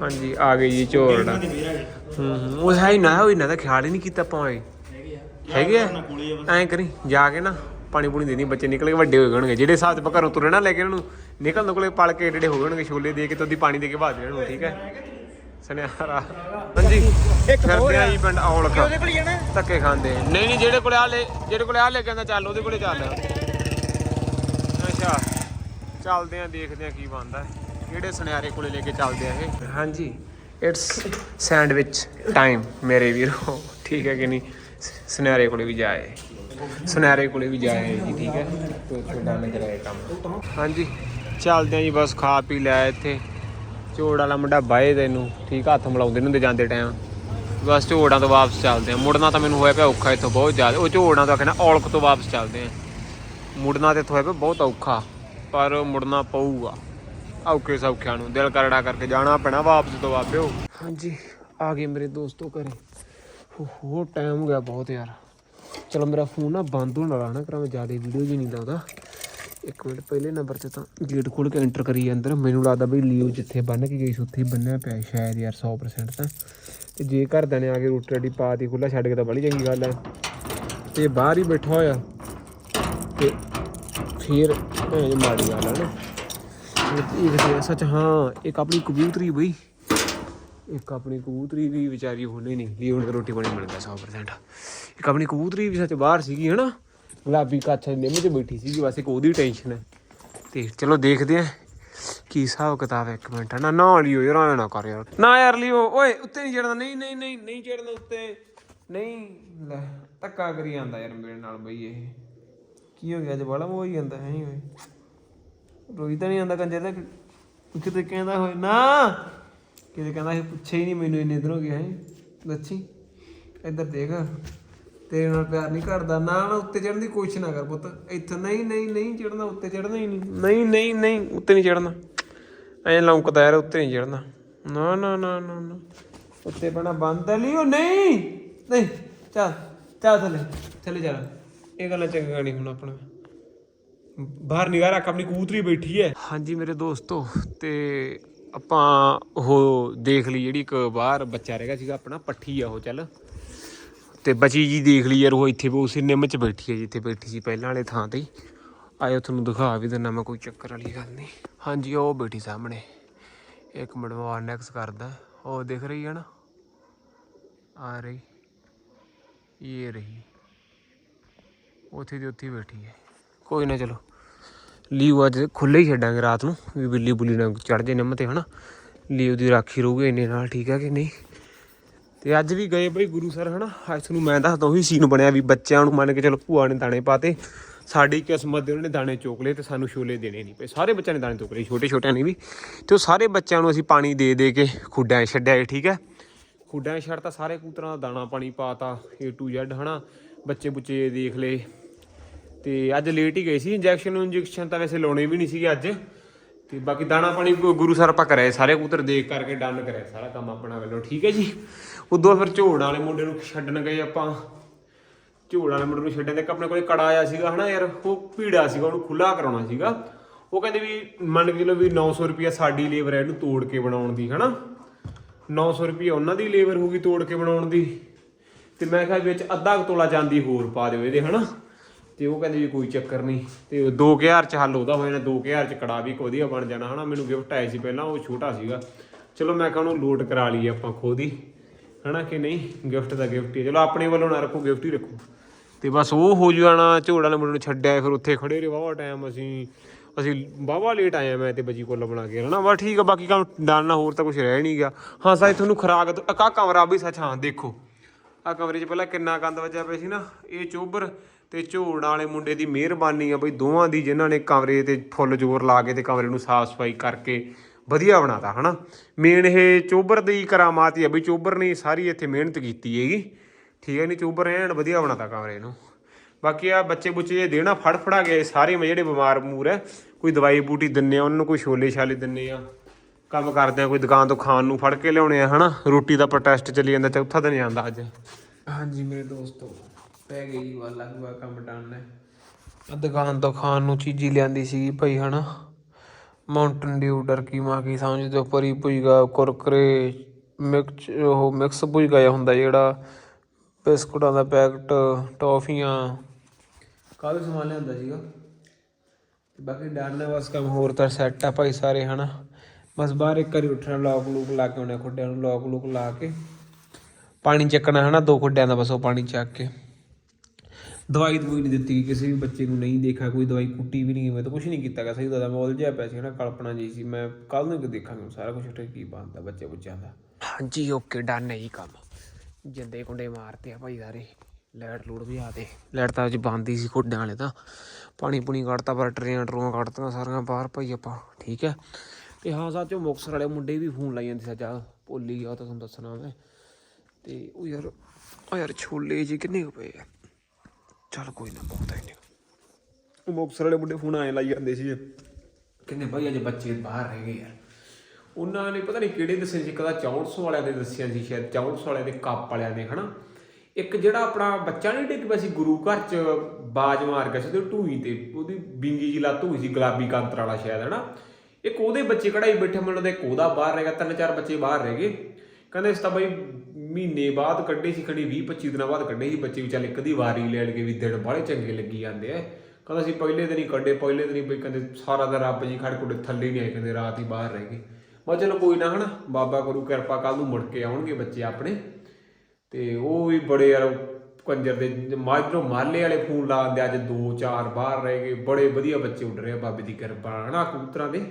ਹਾਂਜੀ, ਆ ਗਏ ਜੀ ਝੋਰੜਾ ਹੂੰ ਹੂੰ। ਉਹ ਹੈ ਹੀ ਨਾ, ਉਹ ਇਹਨਾਂ ਦਾ ਖਿਆਲ ਹੀ ਨਹੀਂ ਕੀਤਾ ਪਾਏ ਹੈਗੇ ਆ? ਐਂ ਕਰੀ, ਜਾ ਕੇ ਨਾ। ਪਾਣੀ ਪੂਣੀ ਦੇਣੀ ਬੱਚੇ ਨਿਕਲ ਕੇ ਵੱਡੇ ਹੋ ਜਾਣਗੇ। ਜਿਹੜੇ ਹਿਸਾਬ ਤੇ ਆਪਾਂ ਘਰੋਂ ਤੁਰੇ ਨਾ ਲੈ ਕੇ ਇਹਨਾਂ ਨੂੰ ਨਿਕਲਣ ਦੇ ਕੋਲੇ ਪਲ ਕੇ ਏਡੇ ਹੋ ਜਾਣਗੇ ਛੋਲੇ ਦੇ ਕੇ ਤੇ ਉਹਦੀ ਪਾਣੀ ਦੇ ਕੇ ਬਾਦ ਦੇਣ ਨੂੰ ਠੀਕ ਹੈ? ਸੁਨਿਆਰਾ। ਹਾਂਜੀ ਫਿਰਦੇ ਆ ਜੀ ਪਿੰਡ ਔਲਖ ਉਹਦੇ ਕੋਲ ਜਾਣਾ ਧੱਕੇ ਖਾਂਦੇ। ਨਹੀਂ ਨਹੀਂ ਜਿਹੜੇ ਕੋਲੇ ਆ ਲੈ ਜਿਹੜੇ ਕੋਲੇ ਆ ਲੈ ਕਹਿੰਦਾ ਚੱਲ ਉਹਦੇ ਕੋਲੇ ਚੱਲ। ਅੱਛਾ ਚੱਲਦੇ ਆ ਦੇਖਦੇ ਆ ਕੀ ਬਣਦਾ। ਕਿਹੜੇ ਸੁਨਿਆਰੇ ਕੋਲੇ ਲੈ ਕੇ ਚੱਲਦੇ ਆ ਇਹ? ਹਾਂਜੀ ਇਟਸ ਸੈਂਡਵਿਚ ਟਾਈਮ ਮੇਰੇ ਵੀਰੋ। ਠੀਕ ਹੈ ਕਿ ਨਹੀਂ? ਸੁਨਿਆਰੇ ਕੋਲੇ ਵੀ ਜਾਏ। ਸੁਨਹਿਰੇ ਕੋਲੇ ਵੀ ਜਾਏ ਜੀ, ਠੀਕ ਹੈ। ਤੇ ਉੱਥੇ ਡਨ ਕਰਾਏ ਕੰਮ। ਹਾਂਜੀ, ਚੱਲਦੇ ਆ ਜੀ, ਬਸ ਖਾ ਪੀ ਲਿਆ ਇੱਥੇ। ਝੋੜ ਵਾਲਾ ਮੁੰਡਾ ਬਾਏ ਤੈਨੂੰ, ਠੀਕ, ਹੱਥ ਮਿਲਾਉਂਦੇ ਨੂੰ ਹੁੰਦੇ ਜਾਂਦੇ ਟਾਈਮ ਬਸ ਝੋੜਾਂ ਤੋਂ ਵਾਪਸ ਚੱਲਦੇ ਆ ਮੁੜਨਾ ਤਾਂ ਮੈਨੂੰ ਹੋਇਆ ਪਿਆ ਔਖਾ ਇੱਥੋਂ ਬਹੁਤ ਜ਼ਿਆਦਾ। ਉਹ ਝੋੜਾਂ ਤੋਂ ਕਹਿੰਦਾ ਔਲਖ ਤੋਂ ਵਾਪਸ ਚੱਲਦੇ ਆ ਮੁੜਨਾ ਤੇ ਇੱਥੋਂ ਹੋਇਆ ਪਿਆ ਬਹੁਤ ਔਖਾ, ਪਰ ਮੁੜਨਾ ਪਊਗਾ। ਔਖੇ ਸੌਖਿਆਂ ਨੂੰ, ਦਿਲ ਕਰੜਾ ਕਰਕੇ ਜਾਣਾ ਪੈਣਾ ਵਾਪਸ ਤੋਂ ਵਾਪਿਓ ਹਾਂਜੀ, ਆ ਗਏ ਮੇਰੇ ਦੋਸਤੋ ਘਰੇ। ਹੋ ਹੋ ਟਾਈਮ ਹੋ ਗਿਆ ਬਹੁਤ ਯਾਰ। ਚਲੋ ਮੇਰਾ ਫੋਨ ਨਾ ਬੰਦ ਹੋਣ ਵਾਲਾ ਨਾ, ਕਰਾਂ ਮੈਂ ਜ਼ਿਆਦਾ ਵੀਡੀਓ ਜੀ ਨਹੀਂ ਲਾਉਂਦਾ। ਇੱਕ ਮਿੰਟ ਪਹਿਲੇ ਨੰਬਰ ਤੇ ਤਾਂ ਗੇਟ ਖੋਲ ਕੇ ਐਂਟਰ ਕਰੀ ਅੰਦਰ ਮੈਨੂੰ ਲੱਗਦਾ ਬਈ ਲੀਓ ਜਿੱਥੇ ਬੰਨ ਕੇ ਗਈ ਸੀ, ਉੱਥੇ ਹੀ ਬੰਨਿਆ ਪਿਆ ਸ਼ਾਇਦ ਯਾਰ 100% ਤਾਂ। ਤੇ ਜੇ ਘਰਦਿਆਂ ਨੇ ਆ ਕੇ ਰੋਟੀ ਰਾਟੀ ਪਾਤੀ ਖੁੱਲਾ ਛੱਡ ਕੇ ਤਾਂ ਬੜੀ ਚੰਗੀ ਗੱਲ ਹੈ। ਤੇ ਬਾਹਰ ਹੀ ਬੈਠਾ ਹੋਇਆ। ਤੇ ਫਿਰ ਇਹ ਮਾੜੀ ਗੱਲ ਹੈ ਨਾ। ਇਹ ਤੇ ਸੱਚ, ਹਾਂ, ਇੱਕ ਆਪਣੀ ਕਬੂਤਰੀ ਬਈ। ਇੱਕ ਆਪਣੀ ਕਬੂਤਰੀ ਵੀ ਵਿਚਾਰੀ ਹੋਣੀ ਨਹੀਂ। ਲਈ ਹੁਣ ਰੋਟੀ ਪਾਣੀ ਮਿਲ ਗਿਆ 100% ਇੱਕ ਆਪਣੀ ਕਬੂਤਰੀ ਵੀ ਸੱਚ ਬਾਹਰ ਸੀਗੀ, ਹਨਾ? ਗੁਲਾਬੀ ਕੱਛ ਨਿੰਮ 'ਚ ਬੈਠੀ ਸੀਗੀ, ਬਸ ਇੱਕ ਉਹਦੀ ਟੈਨਸ਼ਨ ਹੈ। ਤੇ ਚਲੋ ਦੇਖਦੇ ਆ ਕੀ ਹਿਸਾਬ ਕਿਤਾਬ ਹੈ, ਇੱਕ ਮਿੰਟ ਨਾ ਨਾ ਲਿਓ ਯਾਰ ਐਂ ਨਾ ਕਰ ਯਾਰ। ਨਾ ਯਾਰ ਲਿਓ ਓਏ, ਉੱਤੇ ਨਹੀਂ ਚੜਨਾ ਨਹੀਂ ਨਹੀਂ ਨਹੀਂ ਨਹੀਂ ਚੜਨਾ ਉੱਤੇ। ਨਹੀਂ, ਲੈ, ਧੱਕਾ ਕਰੀ ਜਾਂਦਾ ਯਾਰ ਮੇਰੇ ਨਾਲ ਬਈ ਇਹ। ਕੀ ਹੋ ਗਿਆ, ਅੱਜ ਬੜਾ ਹੋ ਹੀ ਜਾਂਦਾ, ਹੈ ਓਏ? ਰੋਈ ਤਾਂ ਨਹੀਂ ਆਂਦਾ ਕੰਜੇ ਦਾ ਕਿਤੇ ਕਹਿੰਦਾ ਹੋਏ। ਨਾ! ਕਿਤੇ ਕਹਿੰਦਾ ਇਹ ਪੁੱਛੇ ਹੀ ਨਹੀਂ ਮੈਨੂੰ ਇੰਨੇ ਦਿਨ ਹੋ ਗਏ, ਹੈ? ਦੱਸੀ। ਇੱਧਰ ਦੇਖ। ਤੇਰੇ ਨਾਲ ਪਿਆਰ ਨਹੀਂ ਕਰਦਾ, ਨਾ ਨਾ ਉੱਤੇ ਚੜਨ ਦੀ ਕੋਸ਼ਿਸ਼ ਨਾ ਕਰ ਪੁੱਤ। ਇੱਥੇ ਨਹੀਂ ਨਹੀਂ ਨਹੀਂ ਚੜਨਾ ਉੱਤੇ ਚੜਨਾ ਹੀ ਨਹੀਂ। ਨਹੀਂ ਨਹੀਂ ਨਹੀਂ, ਉੱਤੇ ਨਹੀਂ ਚੜਨਾ ਐਂ ਲੌਂਕਦਾ ਯਾਰ, ਉੱਤੇ ਨਹੀਂ ਚੜਨਾ ਨਾ ਨਾ ਨਾ ਨਾ ਨਾ। ਉੱਤੇ ਬਣਾ ਬੰਦ ਆ ਲਿਓ, ਨਹੀਂ। ਨਹੀਂ, ਚੱਲ ਚੱਲ ਥੱਲੇ ਥੱਲੇ ਚੱਲ। ਇਹ ਗੱਲਾਂ ਚੰਗਾ ਨਹੀਂ ਹੁਣ ਆਪਣਾ ਬਾਹਰ ਨਿਗਾਹ ਰੱਖ ਆਪਣੀ ਕਬੂਤਰੀ ਬੈਠੀ ਹੈ। ਹਾਂਜੀ ਮੇਰੇ ਦੋਸਤੋ, ਤੇ ਆਪਾਂ ਉਹ ਦੇਖ ਲਈ ਜਿਹੜੀ ਇੱਕ ਬਾਹਰ ਬੱਚਾ ਰਹਿ ਗਿਆ ਸੀਗਾ, ਆਪਣਾ ਪੱਠੀ ਆ ਉਹ, ਚੱਲ। ਤੇ ਬਚੀ ਜੀ ਦੇਖ ਲਈ ਯਾਰ, ਉਹ ਇੱਥੇ ਵੀ ਉਸੇ ਨਿੰਮ 'ਚ ਬੈਠੀ ਹੈ ਜਿੱਥੇ ਬੈਠੀ ਸੀ ਪਹਿਲਾਂ ਵਾਲੇ ਥਾਂ ਤੇ ਹੀ। ਆਇਓ ਤੁਹਾਨੂੰ ਦਿਖਾ ਵੀ ਦਿੰਦਾ ਮੈਂ, ਕੋਈ ਚੱਕਰ ਵਾਲੀ ਗੱਲ ਨਹੀਂ। ਹਾਂਜੀ, ਉਹ ਬੈਠੀ ਸਾਹਮਣੇ। ਇੱਕ ਮਿੰਟ, ਮੈਂ ਨੈਕਸ ਕਰਦਾ। ਉਹ ਦਿਖ ਰਹੀ ਹੈ ਨਾ? ਆ ਰਹੀ। ਇਹ ਰਹੀ। ਉੱਥੇ ਦੀ ਉੱਥੇ ਬੈਠੀ ਹੈ। ਕੋਈ ਨਾ, ਚਲੋ। ਲੀਵ ਅੱਜ ਖੁੱਲੇ ਹੀ ਛੱਡਾਂਗੇ ਰਾਤ ਨੂੰ, ਵੀ ਬਿੱਲੀ ਬੁੱਲੀ ਨਾ ਚੜ ਜੇ ਨਿੰਮ ਤੇ, ਹਨਾ? ਲੀਵ ਦੀ ਰਾਖੀ ਰਹੂਗੀ ਇੰਨੇ ਨਾਲ, ਠੀਕ ਹੈ ਕਿ ਨਹੀਂ? ਤੇ ਅੱਜ ਵੀ ਗਏ ਬਈ ਗੁਰੂ ਸਰ ਹਨਾ? ਅੱਜ ਤੁਹਾਨੂੰ ਮੈਂ ਦੱਸਦਾ ਉਹੀ ਸੀਨ ਬਣਿਆ ਵੀ ਬੱਚਿਆਂ ਨੂੰ ਮੰਨ ਕੇ ਚਲੋ ਭੂਆ ਨੇ ਦਾਣੇ ਪਾਤੇ ਸਾਡੀ ਕਿਸਮਤ ਦੇ ਉਹਨੇ ਦਾਣੇ ਚੋਕ ਲਏ ਤੇ ਸਾਨੂੰ ਛੋਲੇ ਦੇਣੇ ਨਹੀਂ ਪਏ। ਸਾਰੇ ਬੱਚਿਆਂ ਨੇ ਦਾਣੇ ਚੋਕ ਲਏ ਛੋਟੇ ਛੋਟਿਆਂ ਨੇ ਵੀ। ਤੇ ਉਹ ਸਾਰੇ ਬੱਚਿਆਂ ਨੂੰ ਅਸੀਂ ਪਾਣੀ ਦੇ ਦੇ ਕੇ ਖੁੱਡਾਂ 'ਚ ਛੱਡਿਆ ਏ, ਠੀਕ ਹੈ? ਖੁੱਡਾਂ 'ਚ ਛੱਡਤਾ ਸਾਰੇ ਕੂਤਰਾਂ ਦਾ ਦਾਣਾ ਪਾਣੀ ਪਾਤਾ A to Z ਹਨਾ? ਬੱਚੇ ਬੁੱਚੇ ਦੇਖ ਲਏ। ਤੇ ਅੱਜ ਲੇਟ ਹੀ ਗਏ ਸੀ ਇੰਜੈਕਸ਼ਨ ਇੰਜੈਕਸ਼ਨ ਤਾਂ ਵੈਸੇ ਲਾਉਣੇ ਵੀ ਨਹੀਂ ਸੀਗੇ ਅੱਜ। ਤੇ ਬਾਕੀ ਦਾਣਾ ਪਾਣੀ ਗੁਰੂ ਸਰ ਆਪਾਂ ਕਰਿਆ ਸਾਰੇ ਕੂਤਰ ਦੇਖ ਕਰਕੇ ਡਨ ਕਰਿਆ ਸਾਰਾ ਕੰਮ ਆਪਣਾ ਵੱਲੋਂ ਠੀਕ ਹੈ ਜੀ? ਉਦੋਂ ਫਿਰ ਝੋੜ ਵਾਲੇ ਮੁੰਡੇ ਨੂੰ ਛੱਡਣ ਗਏ ਆਪਾਂ। ਝੂੜ ਵਾਲੇ ਮੁੰਡੇ ਨੂੰ ਛੱਡਣ ਤੇ ਆਪਣੇ ਕੋਲੇ ਕੜਾ ਆਇਆ ਸੀਗਾ ਹਨਾ ਯਾਰ, ਉਹ ਭੀੜਾ ਸੀਗਾ, ਉਹਨੂੰ ਖੁੱਲਾ ਕਰਾਉਣਾ ਸੀਗਾ। ਉਹ ਕਹਿੰਦੇ ਵੀ ਮੰਨ ਕੇ ਚਲੋ ਵੀ 900 ਰੁਪਿਆ ਸਾਡੀ ਲੇਬਰ ਹੈ ਇਹਨੂੰ ਤੋੜ ਕੇ ਬਣਾਉਣ ਦੀ ਹਨਾ। 900 ਰੁਪਿਆ ਉਹਨਾਂ ਦੀ ਲੇਬਰ ਹੋਊਗੀ ਤੋੜ ਕੇ ਬਣਾਉਣ ਦੀ। ਤੇ ਮੈਂ ਕਿਹਾ ਵਿੱਚ ਅੱਧਾ ਕੁ ਤੋਲਾ ਜਾਂਦੀ ਹੋਰ ਪਾ ਦਿਓ ਇਹਦੇ ਹਨਾ। ਤੇ ਉਹ ਕਹਿੰਦੇ ਵੀ ਕੋਈ ਚੱਕਰ ਨਹੀਂ। ਤੇ 2000 ਚ ਹੱਲ ਉਹਦਾ ਹੋ ਜਾਣਾ 2000 ਚ ਕੜਾ ਵੀ ਇੱਕ ਵਧੀਆ ਬਣ ਜਾਣਾ ਹਨਾ। ਮੈਨੂੰ ਗਿਫਟ ਆਇਆ ਸੀ ਪਹਿਲਾਂ, ਉਹ ਛੋਟਾ ਸੀਗਾ। ਚਲੋ ਮੈਂ ਕਿਹਾ ਉਹਨੂੰ ਲੋਡ ਕਰਾ ਲਈਏ ਆਪਾਂ ਖੁਦ ਹੀ। ਹਨਾ ਕਿ ਨਹੀਂ? ਗਿਫਟ ਦਾ ਗਿਫਟ ਹੀ ਹੈ। ਚਲੋ ਆਪਣੇ ਵੱਲੋਂ ਨਾ ਰੱਖੋ ਗਿਫਟ ਹੀ ਰੱਖੋ। ਤੇ ਬਸ ਉਹ ਹੋ ਜਾਣਾ ਝੋੜਾ ਵਾਲੇ ਮੁੰਡੇ ਨੂੰ ਛੱਡਿਆ ਫਿਰ ਉੱਥੇ ਖੜੇ ਰਹੇ। ਵਾਵਾ ਟਾਈਮ ਅਸੀਂ ਅਸੀਂ ਵਾਵਾ ਲੇਟ ਆਏ ਆ ਮੈਂ ਤੇ ਬਜ਼ੀ ਕੋਲ ਬਣਾ ਕੇ ਹਨਾ। ਬਸ ਠੀਕ ਆ, ਬਾਕੀ ਕੰਮ ਡਾਲਣਾ ਹੋਰ ਤਾਂ ਕੁਝ ਰਹਿ ਨਹੀਂ ਗਿਆ। ਹਾਂ, ਸਾਈ ਤੁਹਾਨੂੰ ਖਰਾਕ ਅਕਾ ਕਮਰਾ ਵੀ ਸੱਚ, ਹਾਂ, ਦੇਖੋ। ਆ ਕਮਰੇ 'ਚ ਪਹਿਲਾਂ ਕਿੰਨਾ ਗੰਦ ਵੱਜਿਆ ਪਿਆ ਸੀ ਨਾ। ਇਹ ਚੋਬਰ ਤੇ ਝੋੜ ਵਾਲੇ ਮੁੰਡੇ ਦੀ ਮਿਹਰਬਾਨੀ ਆ ਬਈ ਦੋਵਾਂ ਦੀ, ਜਿਨ੍ਹਾਂ ਨੇ ਕਮਰੇ ਤੇ ਫੁੱਲ ਜ਼ੋਰ ਲਾ ਕੇ ਤੇ ਕਮਰੇ ਨੂੰ ਸਾਫ਼ ਸਫ਼ਾਈ ਕਰਕੇ ਵਧੀਆ ਬਣਾਤਾ ਹਨਾ? ਮੇਨ ਇਹ ਚੋਬਰ ਦੀ ਕਰਾਮਾਤ ਹੀ ਆ ਬਈ ਚੋਬਰ ਨੇ ਸਾਰੀ ਇੱਥੇ ਮਿਹਨਤ ਕੀਤੀ ਹੈਗੀ। ਠੀਕ ਹੈ ਨਹੀਂ ਚੋਬਰ ਐਨ ਵਧੀਆ ਬਣਾਤਾ ਕਮਰੇ ਨੂੰ। ਬਾਕੀ ਆ ਬੱਚੇ ਬੁੱਚੇ ਜੇ ਦੇਣਾ ਫੜ ਫੜਾ ਗਏ ਸਾਰੇ ਜਿਹੜੇ ਬਿਮਾਰ ਬਮੂਰ ਹੈ ਕੋਈ ਦਵਾਈ ਬੂਟੀ ਦਿੰਨੇ ਆ ਉਹਨਾਂ ਨੂੰ ਕੋਈ ਛੋਲੇ ਛਾਲੇ ਦਿੰਨੇ ਆ। ਕੰਮ ਕਰਦੇ ਆ ਕੋਈ ਦੁਕਾਨ ਤੋਂ ਖਾਣ ਨੂੰ ਫੜ ਕੇ ਲਿਆਉਣੇ ਆ ਹਨਾ? ਰੋਟੀ ਦਾ ਪ੍ਰੋਟੈਸਟ ਚੱਲੀ ਜਾਂਦਾ ਚੌਥਾ ਦਿਨ ਜਾਂਦਾ ਅੱਜ। ਹਾਂਜੀ ਮੇਰੇ ਦੋਸਤੋ ਪੈ ਗਈ ਵਾ ਲੱਗਵਾ ਕੰਮ ਆ ਦੁਕਾਨ ਤੋਂ ਖਾਣ ਨੂੰ ਚੀਜ਼ੀ ਲਿਆਂਦੀ ਸੀਗੀ ਭਾਈ ਹਨਾ? ਮਾਊਂਟਨ ਡਿਊ ਡਰਕੀ ਮਾਂ ਕੀ ਸਮਝਦੇ ਹੋ ਪਰੀ ਭੁਜਗਾ ਕੁਰਕਰੇ ਮਿਕਚ ਉਹ ਮਿਕਸ ਭੁਜਗਾ ਜਿਹਾ ਹੁੰਦਾ ਜਿਹੜਾ ਬਿਸਕੁਟਾਂ ਦਾ ਪੈਕਟ ਟੌਫੀਆਂ, ਕਾਹਦੇ ਸਮਾਨ ਲਿਆਂਦਾ ਸੀਗਾ? ਤੇ ਬਾਕੀ ਡਨ ਬਸ ਕੰਮ ਹੋਰ ਤਾਂ ਸੈੱਟ ਆ ਭਾਈ ਸਾਰੇ, ਹਨਾ? ਬਸ ਬਾਹਰ ਇੱਕ ਵਾਰੀ ਉੱਠਣਾ ਲੌਕ ਲੂਕ ਲਾ ਕੇ ਆਉਣਾ ਖੁੱਡਿਆਂ ਨੂੰ ਲੌਕ ਲੂਕ ਲਾ ਕੇ। ਪਾਣੀ ਚੱਕਣਾ, ਹਨਾ? ਦੋ ਖੁੱਡਿਆਂ ਦਾ ਬਸ ਉਹ ਪਾਣੀ ਚੱਕ ਕੇ। ਦਵਾਈ ਦਵਾਈ ਨਹੀਂ ਦਿੱਤੀ ਗਈ ਕਿਸੇ ਵੀ ਬੱਚੇ ਨੂੰ ਨਹੀਂ ਦੇਖਿਆ, ਕੋਈ ਦਵਾਈ ਕੁੱਟੀ ਵੀ ਨਹੀਂ, ਮੈਂ ਤਾਂ ਕੁਝ ਨਹੀਂ ਕੀਤਾ ਗਾ ਸਹੀ ਦੱਸਦਾ ਮੈਂ ਉਲਝਿਆ ਪਿਆ ਸੀ ਨਾ ਕਲਪਨਾ ਜੀ ਸੀ, ਮੈਂ ਕੱਲ ਨੂੰ ਦੇਖਾਂਗਾ, ਸਾਰਾ ਕੁਝ ਉੱਥੇ ਕੀ ਬਣਦਾ ਬੱਚੇ ਬੁੱਚਿਆਂ ਦਾ। ਹਾਂਜੀ, ਓਕੇ, ਡਨ ਹੈ ਜੀ ਕੰਮ। ਜਿੰਦੇ ਕੁੰਡੇ ਮਾਰਤੇ ਆ ਭਾਈ ਸਾਰੇ, ਲਾਈਟ ਲੂੜ ਵੀ ਆ ਆਦੇ ਲਾਈਟ ਤਾਂ ਅੱਜ ਬੰਦ ਸੀ ਖੁੱਡਾਂ ਵਾਲੇ ਤਾਂ, ਪਾਣੀ ਪੁਣੀ ਕੱਢਤਾ, ਪਰ ਟਰੇਆਂ ਟਰੂਆਂ ਕੱਢਤੀਆਂ ਸਾਰੀਆਂ ਬਾਹਰ ਭਾਈ ਆਪਾਂ, ਠੀਕ ਹੈ? ਤੇ ਹਾਂ, ਸੱਚੋ ਮੁਕਸਰ ਵਾਲੇ ਮੁੰਡੇ ਵੀ ਫੋਨ ਲਾਈ ਜਾਂਦੇ ਸੱਚਾ ਭੁੱਲ ਹੀ ਗਿਆ ਉਹ ਤਾਂ ਤੁਹਾਨੂੰ ਦੱਸਣਾ ਮੈਂ, ਤੇ ਉਹ ਯਾਰ ਉਹ ਯਾਰ ਛੋਲੇ ਜੀ ਕਿੰਨੇ ਕੁ ਪਏ ਆ? ਚੱਲ ਕੋਈ ਨਾ ਬਹੁਤ ਹੈ ਨਹੀਂ। ਉਹ ਮੁਕਸਰ ਵਾਲੇ ਮੁੰਡੇ ਫੋਨ ਆਏ ਲਾਈ ਜਾਂਦੇ ਸੀ। ਕਹਿੰਦੇ ਭਾਈ ਅੱਜ ਬੱਚੇ ਬਾਹਰ ਰਹਿ ਗਏ ਯਾਰ। ਉਹਨਾਂ ਨੇ ਪਤਾ ਨਹੀਂ ਕਿਹੜੇ ਦੱਸੇ ਸੀ ਕਦਾ 6400 ਵਾਲਿਆਂ ਦੇ ਦੱਸਿਆ ਸੀ ਸ਼ਾਇਦ 6400 ਵਾਲਿਆਂ ਦੇ ਕੱਪ ਵਾਲਿਆਂ ਦੇ ਹਨਾ? ਇੱਕ ਜਿਹੜਾ ਆਪਣਾ ਬੱਚਾ ਨਹੀਂ ਡਿੱਗ ਪਿਆ ਸੀ ਗੁਰੂ ਘਰ ਚ ਬਾਜ ਮਾਰ ਗਿਆ ਸੀ ਤੇ ਢੂਈ ਤੇ ਉਹਦੀ ਬਿੰਗੀ ਜੀ ਲੱਤ ਹੋਈ ਸੀ ਗੁਲਾਬੀ ਕਾਂਤਰ ਵਾਲਾ ਸ਼ਾਇਦ ਹਨਾ? ਇੱਕ ਉਹਦੇ ਬੱਚੇ ਕਢਾਈ ਬੈਠੇ ਮੈਨੂੰ ਇੱਕ ਉਹਦਾ ਬਾਹਰ ਰਹਿ ਗਿਆ ਤਿੰਨ ਚਾਰ ਬੱਚੇ ਬਾਹਰ ਰਹਿ ਗਏ। ਕਹਿੰਦੇ ਇਸ ਤਾਂ ਬਈ ਮਹੀਨੇ ਬਾਅਦ ਕੱਢੇ ਸੀ ਖੜੀ 20 25 ਦਿਨਾਂ ਬਾਅਦ ਕੱਢੇ ਸੀ ਬੱਚੇ ਵੀ ਚੱਲ ਇੱਕ ਦੀ ਵਾਰੀ ਲੈ ਲਗੇ ਵੀ ਦਿਨ ਬਾਹਲੇ ਚੰਗੇ ਲੱਗੀ ਜਾਂਦੇ ਆ। ਕਹਿੰਦਾ ਸੀ ਪਹਿਲੇ ਦਿਨ ਹੀ ਕੱਢੇ ਪਹਿਲੇ ਦਿਨ ਹੀ ਬਈ ਕਹਿੰਦੇ ਸਾਰਾ ਦਿਨ ਰੱਬ ਜੀ ਖੜ ਕੁੜੇ ਥੱਲੇ ਨਹੀਂ ਆਏ ਕਹਿੰਦੇ ਰਾਤ ਹੀ ਬਾਹਰ ਰਹਿ ਗਏ। ਮੈਂ ਚਲੋ ਕੋਈ ਨਾ ਹਨਾ ਬਾਬਾ ਗੁਰੂ ਕਿਰਪਾ ਕੱਲ ਨੂੰ ਮੁੜ ਕੇ ਆਉਣਗੇ ਬੱਚੇ ਆਪਣੇ। ਤੇ ਉਹ ਵੀ ਬੜੇ ਯਾਰ ਕੰਜਰ ਦੇ ਮਾਜਰੋ ਮਾਲੇ ਵਾਲੇ ਫੋਨ ਲਾ ਦਿੰਦੇ ਅੱਜ ਦੋ ਚਾਰ ਬਾਹਰ ਰਹਿ ਗਏ ਬੜੇ ਵਧੀਆ ਬੱਚੇ ਉੱਡ ਰਹੇ ਆ ਬਾਬੇ ਦੀ ਕਿਰਪਾ ਨਾਲ, ਹਨਾ ਕਬੂਤਰਾਂ ਦੇ।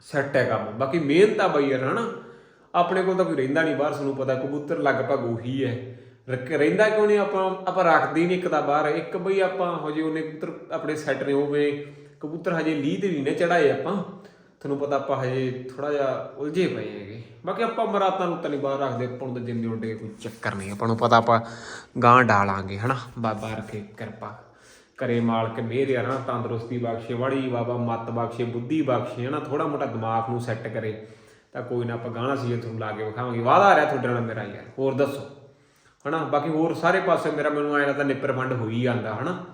ਸੈੱਟ ਹੈ ਕੰਮ ਬਾਕੀ ਮਿਹਨਤ ਆ ਬਈ ਯਾਰ ਹਨਾ। ਆਪਣੇ ਕੋਲ ਤਾਂ ਕੋਈ ਰਹਿੰਦਾ ਨਹੀਂ ਬਾਹਰ, ਤੁਹਾਨੂੰ ਪਤਾ ਕਬੂਤਰ ਲਗਭਗ ਉਹੀ ਹੈ। ਰਹਿੰਦਾ ਕਿਉਂ ਨਹੀਂ ਆਪਾਂ? ਆਪਾਂ ਰੱਖਦੇ ਨਹੀਂ ਇੱਕ ਤਾਂ ਬਾਹਰ। ਇੱਕ ਬਈ ਆਪਾਂ ਹਜੇ ਉਹਨੇ ਕਬੂਤਰ ਆਪਣੇ ਸੈੱਟ ਨੇ ਹੋਵੇ ਕਬੂਤਰ ਹਜੇ ਲੀਹ ਤੇ ਵੀ ਨੇ ਚੜਾਏ ਆਪਾਂ। ਤੁਹਾਨੂੰ ਪਤਾ ਆਪਾਂ ਹਜੇ ਥੋੜਾ ਜਿਹਾ ਉਲਝੇ ਪਏ ਹੈਗੇ। ਬਾਕੀ ਆਪਾਂ ਮਰਾਤਾਂ ਨੂੰ ਤਾਂ ਨਹੀਂ ਬਾਹਰ ਰੱਖਦੇ, ਆਪਾਂ ਨੂੰ ਤਾਂ ਜਿੰਦੇ ਉੱਡੇ ਕੋਈ ਚੱਕਰ ਨਹੀਂ। ਆਪਾਂ ਨੂੰ ਪਤਾ ਆਪਾਂ ਗਾਂ ਡਾਲਾਂਗੇ, ਹਨਾ? ਬਾਬਾ ਰੱਖੇ ਕਿਰਪਾ। ਕਰੇ ਮਾਲਕ ਮਿਹਰ ਯਾਰ ਨਾ ਤੰਦਰੁਸਤੀ ਬਖਸ਼ੇ, ਵਾੜੀ ਬਾਬਾ ਮੱਤ ਬਖਸ਼ੇ, ਬੁੱਧੀ ਬਖਸ਼ੇ, ਹਨਾ? ਥੋੜਾ ਮੋਟਾ ਦਿਮਾਗ ਨੂੰ ਸੈੱਟ ਕਰੇ। ਤਾਂ ਕੋਈ ਨਾ ਆਪਾਂ ਗਾਣਾ ਸੀ ਤੁਹਾਨੂੰ ਲਾ ਕੇ ਵਿਖਾਵਾਂਗੇ। ਵਾਦਾ ਆ ਰਿਹਾ ਤੁਹਾਡੇ ਨਾਲ ਮੇਰਾ ਯਾਰ, ਹੋਰ ਦੱਸੋ? ਹਨਾ, ਬਾਕੀ ਹੋਰ ਸਾਰੇ ਪਾਸੇ ਮੇਰਾ ਮੈਨੂੰ ਆਇਆ ਤਾਂ ਨਿੱਪਰ ਫੰਡ ਹੋ ਹੀ ਜਾਂਦਾ, ਹਨਾ?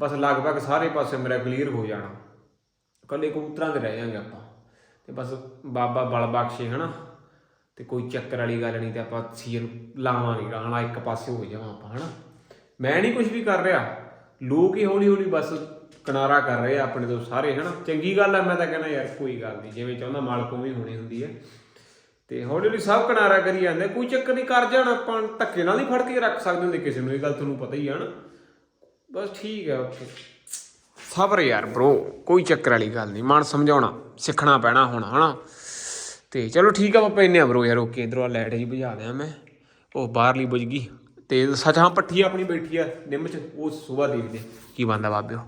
ਬਸ ਲਗਭਗ ਸਾਰੇ ਪਾਸੇ ਮੇਰਾ ਕਲੀਅਰ ਹੋ ਜਾਣਾ। ਕੱਲੇ ਕਬੂਤਰਾਂ ਦੇ ਰਹਿ ਜਾਾਂਗੇ ਆਪਾਂ। ਤੇ ਬਸ ਬਾਬਾ ਬਲ ਬਖਸ਼ੇ ਹਨਾ? ਤੇ ਕੋਈ ਚੱਕਰ ਵਾਲੀ ਗੱਲ ਨਹੀਂ ਤੇ ਆਪਾਂ ਸੀਜ਼ਨ ਲਾਵਾਂਗੇ ਗਾਣਾ ਇੱਕ ਪਾਸੇ ਹੋ ਜਾਵਾਂ ਆਪਾਂ, ਹਨਾ? ਮੈਂ ਨਹੀਂ ਕੁਝ ਵੀ ਕਰ ਰਿਹਾ। ਲੋਕ ਹੀ ਹੌਲੀ ਹੌਲੀ ਬਸ ਕਿਨਾਰਾ ਕਰ ਰਹੇ ਆ ਆਪਣੇ ਤੋਂ ਸਾਰੇ, ਹਨਾ? ਚੰਗੀ ਗੱਲ ਆ, ਮੈਂ ਤਾਂ ਕਹਿੰਦਾ ਯਾਰ ਕੋਈ ਗੱਲ ਨਹੀਂ ਜਿਵੇਂ ਚਾਹੁੰਦਾ ਮਾਲਕੋਂ ਵੀ ਹੋਣੀ ਹੁੰਦੀ ਹੈ ਤੇ ਹੌਲੀ ਹੌਲੀ ਸਭ ਕਿਨਾਰਾ ਕਰੀ ਜਾਂਦੇ ਕੋਈ ਚੱਕਰ ਨਹੀਂ ਕਰ ਜਾਣ ਆਪਾਂ, ਧੱਕੇ ਨਾਲ ਹੀ ਫੜ ਕੇ ਰੱਖ ਸਕਦੇ ਹੁੰਦੇ ਕਿਸੇ ਨੂੰ, ਇਹ ਗੱਲ ਤੁਹਾਨੂੰ ਪਤਾ ਹੀ ਆ ਨਾ ਬਸ ਠੀਕ ਹੈ ਓਕੇ। ਸਬਰ ਯਾਰ ਬ్రో ਕੋਈ ਚੱਕਰ ਵਾਲੀ ਗੱਲ ਨਹੀਂ ਮਨ ਸਮਝਾਉਣਾ, ਸਿੱਖਣਾ ਪੈਣਾ ਹੁਣ, ਹਨਾ? ਤੇ ਚਲੋ ਠੀਕ ਆ, ਆਪਾਂ ਇੰਨੇ ਆ ਬ్రో ਯਾਰ, ਓਕੇ, ਇਧਰੋਂ ਲਾਈਟ ਜੀ ਬੁਝਾ ਦਿਆਂ ਮੈਂ। ਉਹ ਬਾਹਰਲੀ ਬੁਝ ਗਈ। ਤੇ ਸੱਚ, ਹਾਂ ਪੱਠੀ ਆਪਣੀ ਬੈਠੀ ਆ, ਨਿੰਮ ਚ, ਉਹ ਸਵੇਰ ਦੇਖਦੇ ਕੀ ਬੰਦਾ ਬਾਬਿਓ?